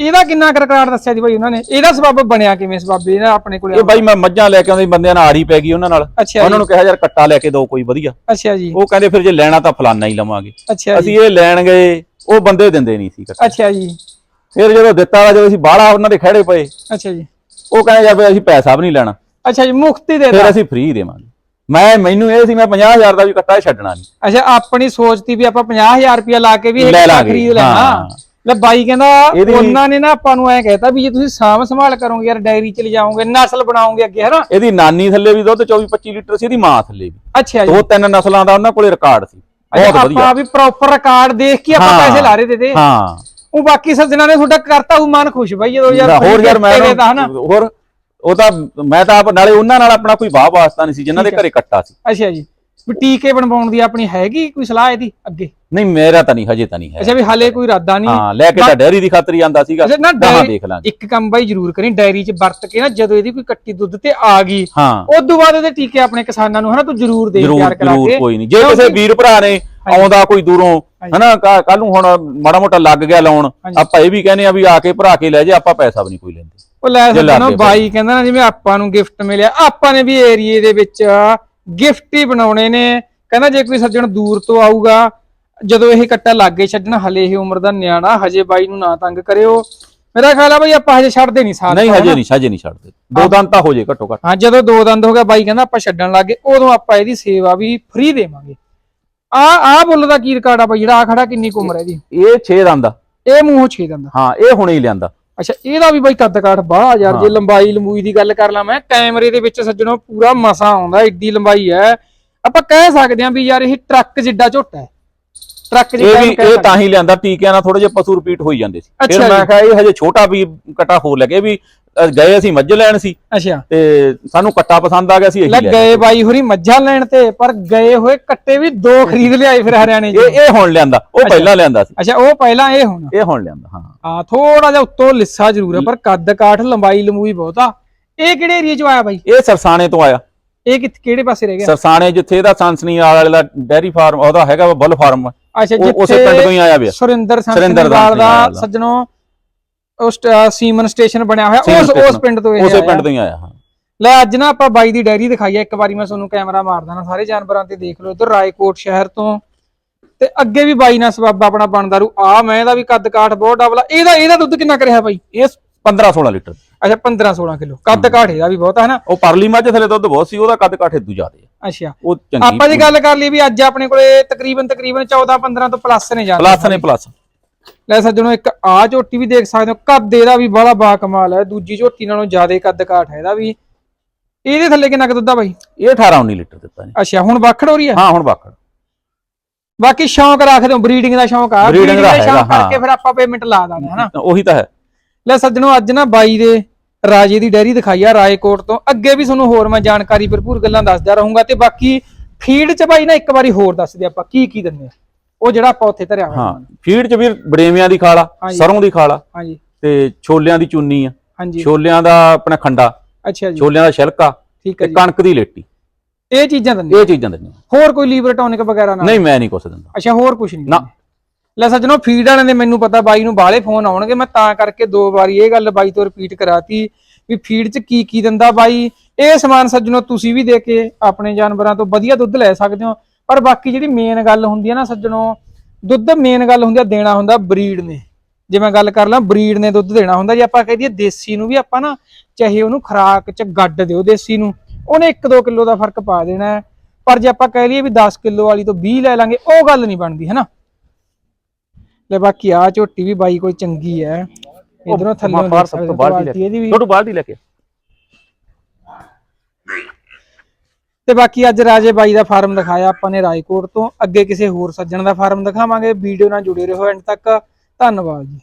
ਇਹਦਾ ਕਿੰਨਾ ਕਰਕਰਾਰ ਦੱਸਿਆ ਸੀ ਬਾਈ ਉਹਨਾਂ ਨੇ? ਇਹਦਾ ਸਬੱਬ ਬਣਿਆ ਕਿਵੇਂ ਸਬੱਬ? ਇਹਦਾ ਆਪਣੇ ਕੋਲੇ ਇਹ ਬਾਈ ਮੈਂ ਮੱਝਾਂ ਲੈ ਕੇ ਆਉਂਦੇ ਬੰਦਿਆਂ ਨਾਲ ਆੜੀ ਪੈ ਗਈ ਉਹਨਾਂ ਨਾਲ। ਅੱਛਾ ਉਹਨਾਂ ਨੂੰ ਕਿਹਾ ਯਾਰ ਕੱਟਾ ਲੈ ਕੇ ਦਿਓ ਕੋਈ ਵਧੀਆ। ਅੱਛਾ ਜੀ। ਉਹ ਕਹਿੰਦੇ ਫਿਰ ਜੇ ਲੈਣਾ ਤਾਂ ਫਲਾਨਾ ਹੀ ਲਵਾਂਗੇ। ਅੱਛਾ ਜੀ। ਅਸੀਂ ਇਹ ਲੈਣ ਗਏ ਉਹ ਬੰਦੇ ਦਿੰਦੇ ਨਹੀਂ ਸੀ ਕੱਟਾ। ਅੱਛਾ ਜੀ। ਫਿਰ ਜਦੋਂ ਦਿੱਤਾ ਵਾ, ਜਦੋਂ ਅਸੀਂ ਬਾਹਲਾ ਉਹਨਾਂ ਦੇ ਖੜੇ ਪਏ ਅੱਛਾ ਜੀ। ਉਹ ਕਹਿੰਦੇ ਯਾਰ ਵੀ ਅਸੀਂ ਪੈਸਾ ਵੀ ਨਹੀਂ ਲੈਣਾ। ਅੱਛਾ ਜੀ ਮੁਕਤੀ ਦੇ ਫਿਰ ਅਸੀਂ ਫ੍ਰੀ ਦੇਵਾਂਗੇ। ਮੈਂ ਮੈਨੂੰ ਇਹ ਸੀ ਮੈਂ 50000 ਦਾ ਵੀ ਕੱਟਾ ਛੱਡਣਾ ਨਹੀਂ। ਅੱਛਾ ਆਪਣੀ ਸੋਚ ਤੀ ਵੀ ਆਪਾਂ 50000 ਰੁਪਇਆ ਲਾ ਕੇ ਵੀ ਇਹ ਕੱਟਾ ਖਰੀਦ ਲੈਣਾ। ਲੈ ਬਾਈ ਕਹਿੰਦਾ ਉਹਨਾਂ ਨੇ ਨਾ ਆਪਾਂ ਨੂੰ ਐ ਕਹਿਤਾ ਵੀ ਜੇ ਤੁਸੀਂ ਸਾਂਭ ਸੰਭਾਲ ਕਰੋਗੇ ਯਾਰ ਡਾਇਰੀ ਚ ਲਿਜਾਓਗੇ ਨਸਲ ਬਣਾਓਗੇ ਅੱਗੇ ਹਨਾ? ਇਹਦੀ ਨਾਨੀ ਥੱਲੇ ਵੀ ਦੁੱਧ 24 25 ਲੀਟਰ ਸੀ ਇਹਦੀ ਮਾਂ ਥੱਲੇ ਵੀ। ਅੱਛਾ ਜੀ। ਦੋ ਤਿੰਨ ਨਸਲਾਂ ਦਾ ਉਹਨਾਂ ਕੋਲੇ ਰਿਕਾਰਡ ਸੀ। ਬਹੁਤ ਅੱਛਾ, ਵਧੀਆ। ਆਪਾਂ ਵੀ ਪ੍ਰੋਪਰ ਰਿਕਾਰਡ ਦੇਖ ਕੇ ਆਪਾਂ। ਪੈਸੇ ਲਾ ਰਹੇ ਤੇ ਤੇ। ਹਾਂ। ਉਹ ਬਾਕੀ ਸੱਜਣਾ ਨੇ ਤੁਹਾਡਾ ਕਰਤਾ ਉਹ ਮਨ ਖੁਸ਼ ਬਾਈ ਜਦੋਂ ਯਾਰ ਹੋਰ ਯਾਰ ਮੈਂ ਹੋਰ ਉਹ ਤਾਂ ਮੈਂ ਤਾਂ ਆਪ ਨਾਲੇ ਉਹਨਾਂ ਨਾਲ ਆਪਣਾ ਕੋਈ ਵਾਹ ਵਾਸਤਾ ਨਹੀਂ ਸੀ ਜਿਨ੍ਹਾਂ ਦੇ ਘਰੇ ਕੱਟਾ ਸੀ। ਅੱਛਾ ਜੀ। ਵੀ ਟੀਕੇ ਬਣਵਾਉਣ ਦੀ ਆਪਣੀ ਹੈਗੀ ਕੋਈ ਸਲਾਹ ਇਹਦੀ ਅੱਗੇ? ਨਹੀਂ ਮੇਰਾ ਤਾਂ ਨਹੀਂ ਹਜੇ ਤਾਂ ਨਹੀਂ ਹੈ। ਅੱਛਾ ਵੀ ਹਾਲੇ ਕੋਈ ਇਰਾਦਾ ਨਹੀਂ। ਹਾਂ ਲੈ ਕੇ ਤਾਂ ਡੈਰੀ ਦੀ ਖਾਤਰ ਆਂਦਾ ਸੀਗਾ ਅੱਛਾ ਨਾ ਗਾਹਾਂ ਡਾਇਰੀ ਦੇਖ ਲਾਂਗੇ। ਇੱਕ ਕੰਮ ਬਾਈ ਜ਼ਰੂਰ ਕਰੀ ਡਾਇਰੀ 'ਚ ਵਰਤ ਕੇ ਨਾ ਜਦੋਂ ਇਹਦੀ ਕੋਈ ਕੱਟੀ ਦੁੱਧ ਤੇ ਆ ਗਈ ਹਾਂ। ਉਸ ਤੋਂ ਬਾਅਦ ਇਹਦੇ ਟੀਕੇ ਆਪਣੇ ਕਿਸਾਨਾਂ ਨੂੰ ਹਨਾ ਤੂੰ ਜ਼ਰੂਰ ਦੇ ਤਿਆਰ ਕਰਾ ਜ਼ਰੂਰ ਕੇ। ਕੋਈ ਨਹੀਂ। ਜੇ ਕਿਸੇ ਵੀਰ ਭਰਾ ਨੇ ਆਉਂਦਾ ਕੋਈ ਦੂਰੋਂ ਹਨਾ ਕੱਲ ਨੂੰ ਹੁਣ ਮਾੜਾ ਮੋਟਾ ਲੱਗ ਗਿਆ ਲਾਉਣ ਆਪਾਂ ਇਹ ਵੀ ਕਹਿੰਦੇ ਆ ਵੀ ਆ ਕੇ ਭਰਾ ਕੇ ਲੈ ਜੇ ਆਪਾਂ ਪੈਸਾ ਵੀ ਨਹੀਂ ਕੋਈ ਲੈਂਦੇ। ਉਹ ਲੈ ਜੇ ਲਾ ਸਕਦਾ ਕੇ ਬਾਈ ਕਹਿੰਦਾ ਨਾ ਜਿਵੇਂ ਆਪਾਂ ਨੂੰ ਗਿਫਟ ਮਿਲਿਆ। ਆਪਾਂ ਨੇ ਵੀ ਏਰੀਏ ਦੇ ਵਿੱਚ ਗਿਫਟ ਹੀ ਬਣਾਉਣੇ ਨੇ। ਕਹਿੰਦਾ ਜੇ ਕੋਈ ਸੱਜਣ ਦੂਰ ਤੋਂ ਆਊਗਾ ਜਦੋਂ ਇਹ ਕੱਟਾ ਲਾਗੇ ਛੱਡਣਾ ਹਲੇ ਇਹ ਉਮਰ ਦਾ ਨਿਆਣਾ ਹਜੇ ਬਾਈ ਨੂੰ ਨਾ ਤੰਗ ਕਰਿਓ। ਮੇਰਾ ਖਿਆਲ ਆ ਬਾਈ ਆਪਾਂ ਹਜੇ ਛੱਡਦੇ ਨਹੀਂ ਸਾਥ ਨਹੀਂ ਹਜੇ ਨਹੀਂ ਹਜੇ ਨਹੀਂ ਛੱਡਦੇ। ਦੋ ਦੰਦ ਤਾਂ ਹੋ ਜੇ ਘੱਟੋ ਘੱਟ। ਹਾਂ ਜਦੋਂ ਦੋ ਦੰਦ ਹੋ ਗਿਆ ਬਾਈ ਕਹਿੰਦਾ ਆਪਾਂ ਛੱਡਣ ਲੱਗੇ ਉਦੋਂ ਆਪਾਂ ਇਹਦੀ ਸੇਵਾ ਵੀ ਫ੍ਰੀ ਦੇਵਾਂਗੇ। ਆ ਆ ਬੁੱਲ ਦਾ ਕੀ ਰਿਕਾਰਡ ਆ ਬਾਈ ਜਿਹੜਾ ਆ ਖੜਾ ਕਿੰਨੀ ਕੁ ਉਮਰ ਹੈ ਇਹਦੀ? ਇਹ 6 ਦੰਦ ਆ। ਇਹ ਮੂੰਹੋਂ ਛੇ ਦੰਦ ਆ। ਹਾਂ ਇਹ ਹੁਣੇ ਹੀ ਲਿਆਂਦਾ। ਅੱਛਾ ਇਹਦਾ ਵੀ ਬਾਈ ਕੱਦ ਕਾਠ ਬਾਹਲਾ ਯਾਰ ਜੇ ਲੰਬਾਈ ਲੰਬੂਈ ਦੀ ਗੱਲ ਕਰ ਲਾਂ ਮੈਂ ਕੈਮਰੇ ਦੇ ਵਿੱਚ ਸੱਜਣੋ ਪੂਰਾ ਮਸਾ ਆਉਂਦਾ ਏਡੀ ਲੰਬਾਈ ਹੈ। ਆਪਾਂ ਕਹਿ ਸਕਦੇ ਹਾਂ ਵੀ ਯਾਰ ਇਹ ਟਰੱਕ ਜਿੱਡਾ ਝੋਟਾ ਹੈ। ਟਰੱਕ ਇਹ ਜਿੱਡਾ ਇਹ ਸਕਦੇ ਤਾਂ ਹੀ। ਲਿਆਂਦਾ ਟੀਕਿਆਂ ਨਾਲ ਥੋੜੇ ਜਿਹਾ ਪਸ਼ੂ ਰਿਪੀਟ ਹੋਈ ਜਾਂਦੇ ਸੀ। ਫਿਰ ਮੈਂ। ਕਿਹਾ ਇਹ ਹਜੇ ਛੋਟਾ ਵੀ ਕਟਾ ਹੋ ਲੱਗੇ ਵੀ ਗਏ ਅਸੀਂ ਮੱਝ ਲੈਣ ਸੀ ਅੱਛਾ। ਤੇ ਸਾਨੂੰ ਕੱਟਾ ਪਸੰਦ ਆ ਗਿਆ ਸੀ ਇਹੀ ਲੈ ਗਏ ਬਾਈ ਹੋਰੀ ਮੱਝਾਂ ਲੈਣ ਤੇ ਪਰ ਗਏ ਹੋਏ ਕੱਟੇ ਵੀ ਦੋ ਖਰੀਦ ਲਿਆਏ ਫਿਰ ਹਰਿਆਣੇ 'ਚ। ਇਹ ਇਹ ਹੁਣ ਲਿਆਂਦਾ ਉਹ ਪਹਿਲਾਂ ਲਿਆਂਦਾ ਸੀ। ਅੱਛਾ ਉਹ ਪਹਿਲਾਂ ਇਹ ਹੁਣ। ਇਹ ਹੁਣ ਲਿਆਂਦਾ ਹਾਂ ਆ ਥੋੜਾ ਜਿਹਾ ਉੱਤੋਂ ਲਿੱਸਾ ਜ਼ਰੂਰ ਹੈ ਪਰ ਕੱਦ ਕਾਠ ਲੰਬਾਈ ਲੰਬੂਈ ਬਹੁਤ ਆ। ਇਹ ਕਿਹੜੇ ਏਰੀਆ 'ਚ ਆਇਆ ਬਾਈ? ਇਹ ਸਰਸਾਣੇ ਤੋਂ ਆਇਆ। ਇਹ ਕਿੱਥੇ ਕਿਹੜੇ ਪਾਸੇ ਰਹਿ ਗਿਆ? ਸਰਸਾਣੇ ਜਿੱਥੇ ਇਹਦਾ ਸੰਸਨੀ ਵਾਲੇ ਦਾ ਡੈਰੀ ਫਾਰਮ ਉਹਦਾ ਹੈਗਾ ਬੁੱਲ ਫਾਰਮ। ਅੱਛਾ ਉਹ ਉਸੇ ਪਿੰਡ ਤੋਂ ਹੀ ਆਇਆ ਵੇ। ਸੁਰਿੰਦਰ ਸੰਸਨੀਵਾਲ ਦਾ। ਸੱਜਣੋ ਉਸ ਸੀਮਨ ਸਟੇਸ਼ਨ ਬਣਿਆ ਹੋਇਆ ਉਸ ਉਸ। ਪਿੰਡ ਤੋਂ ਇਹ ਉਸੇ। ਪਿੰਡ ਤੋਂ ਹੀ ਆਇਆ ਹਾਂ। ਲੈ ਅੱਜ ਨਾ ਆਪਾਂ ਬਾਈ ਦੀ ਡਾਇਰੀ ਦਿਖਾਈ ਆ ਇੱਕ ਵਾਰੀ ਮੈਂ ਤੁਹਾਨੂੰ ਕੈਮਰਾ ਮਾਰ ਦੇਣਾ ਸਾਰੇ ਜਾਨਵਰਾਂ ਤੇ ਦੇਖ ਲਓ ਇਧਰ ਰਾਏਕੋਟ ਸ਼ਹਿਰ ਤੋਂ। ਤੇ ਅੱਗੇ ਵੀ ਬਾਈ ਨਾਲ ਸਬੱਬ ਆਪਣਾ ਬਣਦਾ ਰੂ। ਆ ਮੈਂ ਇਹਦਾ ਵੀ ਕੱਦ ਕਾਠ ਬਹੁਤ ਡਬਲਾ ਇਹਦਾ ਇਹਦਾ ਦੁੱਧ ਕਿੰਨਾ ਕਰਿਆ ਬਾਈ? ਇਹ 15 16 ਲੀਟਰ। ਅੱਛਾ 15 16 ਕਿਲੋ। ਕੱਦ ਕਾਠ ਇਹਦਾ ਵੀ ਬਹੁਤ ਹੈ ਨਾ ਉਹ ਪਰਲੀ ਮੱਝ ਥਲੇ ਦੁੱਧ ਬਹੁਤ ਸੀ ਉਹਦਾ ਕੱਦ ਕਾਠ ਇਦੂ ਜ਼ਿਆਦੇ ਅੱਛਾ। ਉਹ ਚੰਗੀ ਆਪਾਂ ਜੇ ਗੱਲ ਕਰ ਲਈ ਵੀ ਅੱਜ ਆਪਣੇ ਕੋਲੇ ਤਕਰੀਬਨ ਤਕਰੀਬਨ 14 15 ਤੋਂ ਪਲੱਸ ਨੇ ਜਾਂਦੇ ਪਲੱਸ ਨੇ ਪਲੱਸ ਲੈ ਸੱਜਣੋ ਇੱਕ ਆ ਝੋਟੀ ਵੀ ਦੇਖ ਸਕਦੇ ਹੋ ਕੱਦ ਇਹਦਾ ਵੀ ਬੜਾ ਬਾ ਕਮਾਲ ਹੈ ਦੂਜੀ ਝੋਟੀ ਨਾਲੋਂ ਜ਼ਿਆਦਾ ਕੱਦ ਕਾਠ ਹੈ ਇਹਦਾ ਵੀ। ਇਹਦੇ ਥੱਲੇ ਕਿੰਨਾ ਕੁ ਦੁੱਧ ਆ ਬਾਈ? ਇਹ 18 19 ਲੀਟਰ ਦਿੱਤਾ ਜੀ। ਅੱਛਾ ਹੁਣ ਵਾਖੜ ਹੋ ਰਹੀ ਹੈ? ਹਾਂ ਹੁਣ ਬਾਕੜ ਬਾਕੀ ਸ਼ੌਂਕ ਰੱਖਦੇ ਹੋ ਬਰੀਡਿੰਗ ਦਾ ਸ਼ੌਂਕ ਆ। breeding ਦਾ ਸ਼ੌਂਕ। ਕਰਕੇ ਫਿਰ ਆਪਾਂ ਪੇਮੈਂਟ ਲਾ ਦਾਂਗੇ ਹਨਾ? ਉਹੀ ਤਾਂ ਹੈ। ਲੈ ਸੱਜਣੋ ਅੱਜ ਨਾ ਬਾਈ ਦੇ ਰਾਜੇ ਦੀ ਡੈਰੀ ਦਿਖਾਈ ਆ ਰਾਏਕੋਟ ਤੋਂ। ਅੱਗੇ ਵੀ ਤੁਹਾਨੂੰ ਹੋਰ ਮੈਂ ਜਾਣਕਾਰੀ ਭਰਪੂਰ ਗੱਲਾਂ ਦੱਸਦਾ ਰਹੂੰਗਾ। ਤੇ ਬਾਕੀ ਫੀਡ ਚ ਬਾਈ ਨਾ ਇੱਕ ਵਾਰੀ ਹੋਰ ਦੱਸ ਦੇ ਆਪਾਂ ਕੀ ਕੀ ਦਿੰਦੇ ਆ? ਉਹ ਜਿਹੜਾ ਆਪਾਂ ਉੱਥੇ ਧਰਿਆ ਹੋਇਆ ਹਾਂ ਫੀਡ ਚ ਵੀ ਬੜੇਵਿਆਂ ਦੀ ਖਾਲਾ ਹਾਂਜੀ। ਸਰੋਂ ਦੀ ਖਾਲਾ ਹਾਂਜੀ। ਤੇ ਛੋਲਿਆਂ ਦੀ ਚੁੰਨੀ ਆ। ਹਾਂਜੀ। ਛੋਲਿਆਂ ਦਾ ਆਪਣਾ ਖੰਡਾ ਅੱਛਾ ਜੀ। ਛੋਲਿਆਂ ਦਾ ਛਿਲਕਾ ਠੀਕ ਹੈ ਤੇ ਜੀ। ਕਣਕ ਦੀ ਲੇਟੀ। ਇਹ ਚੀਜ਼ਾਂ ਦਿੰਦੇ। ਇਹ ਚੀਜ਼ਾਂ ਦਿੰਦੇ ਹੋਰ ਕੋਈ ਲੀਵਰ ਟੌਨਿਕ ਵਗੈਰਾ ਨਾ ਨਹੀਂ ਮੈਂ ਨਹੀਂ ਕੁਛ ਦਿੰਦਾ। ਅੱਛਾ ਹੋਰ ਕੁਝ ਨਹੀਂ ਨਾ। ਲੈ ਸੱਜਣੋ ਫੀਡ ਵਾਲਿਆਂ ਦੇ ਮੈਨੂੰ ਪਤਾ ਬਾਈ ਨੂੰ ਬਾਹਲੇ ਫੋਨ ਆਉਣਗੇ ਮੈਂ ਤਾਂ ਕਰਕੇ ਦੋ ਵਾਰੀ ਇਹ ਗੱਲ ਬਾਈ ਤੋਂ ਰਿਪੀਟ ਕਰਾਤੀ ਵੀ ਫੀਡ 'ਚ ਕੀ ਕੀ ਦਿੰਦਾ ਬਾਈ। ਇਹ ਸਮਾਨ ਸੱਜਣੋ ਤੁਸੀਂ ਵੀ ਦੇ ਕੇ ਆਪਣੇ ਜਾਨਵਰਾਂ ਤੋਂ ਵਧੀਆ ਦੁੱਧ ਲੈ ਸਕਦੇ ਹੋ। ਪਰ ਬਾਕੀ ਜਿਹੜੀ ਮੇਨ ਗੱਲ ਹੁੰਦੀ ਹੈ ਨਾ ਸੱਜਣੋ ਦੁੱਧ ਮੇਨ ਗੱਲ ਹੁੰਦੀ ਆ ਦੇਣਾ ਹੁੰਦਾ ਬਰੀਡ ਨੇ। ਜੇ ਮੈਂ ਗੱਲ ਕਰ ਲਾਂ ਬਰੀਡ ਨੇ ਦੁੱਧ ਦੇਣਾ ਹੁੰਦਾ ਜੇ ਆਪਾਂ ਕਹਿ ਦਈਏ ਦੇਸੀ ਨੂੰ ਵੀ ਆਪਾਂ ਨਾ ਚਾਹੇ ਉਹਨੂੰ ਖਰਾਕ ਚ ਗੱਡ ਦਿਓ ਦੇਸੀ ਨੂੰ ਉਹਨੇ 1-2 ਕਿਲੋ ਦਾ ਫ਼ਰਕ ਪਾ ਦੇਣਾ। ਪਰ ਜੇ ਆਪਾਂ ਕਹਿ ਲਈਏ ਵੀ 10 ਕਿਲੋ ਵਾਲੀ ਤੋਂ 20 ਲੈ ਲਾਂਗੇ ਉਹ ਗੱਲ ਨਹੀਂ ਬਣਦੀ ਹੈ ਨਾ ਲੈ ਬਾਕੀ ਆ ਝੋਟੀ ਵੀ ਬਾਈ ਕੋਈ ਚੰਗੀ ਹੈ। ਇਧਰੋਂ ਥੱਲੇ ਬਾਹਰ ਸਭ ਤੋਂ ਬਾਹਰ ਦੀ ਲੈ ਵੀ। ਛੋਟੂ ਬਾਹਰ ਦੀ ਲੈ ਕੇ ਤੇ ਬਾਕੀ ਅੱਜ ਰਾਜੇ ਬਾਈ ਦਾ ਫਾਰਮ ਦਿਖਾਇਆ ਆਪਾਂ ਨੇ ਰਾਏਕੋਟ ਤੋਂ। ਅੱਗੇ ਕਿਸੇ ਹੋਰ ਸੱਜਣ ਦਾ ਫਾਰਮ ਦਿਖਾਵਾਂਗੇ। ਵੀਡੀਓ ਨਾਲ ਜੁੜੇ ਰਹੋ, ਐਂਡ ਤੱਕ ਧੰਨਵਾਦ ਜੀ।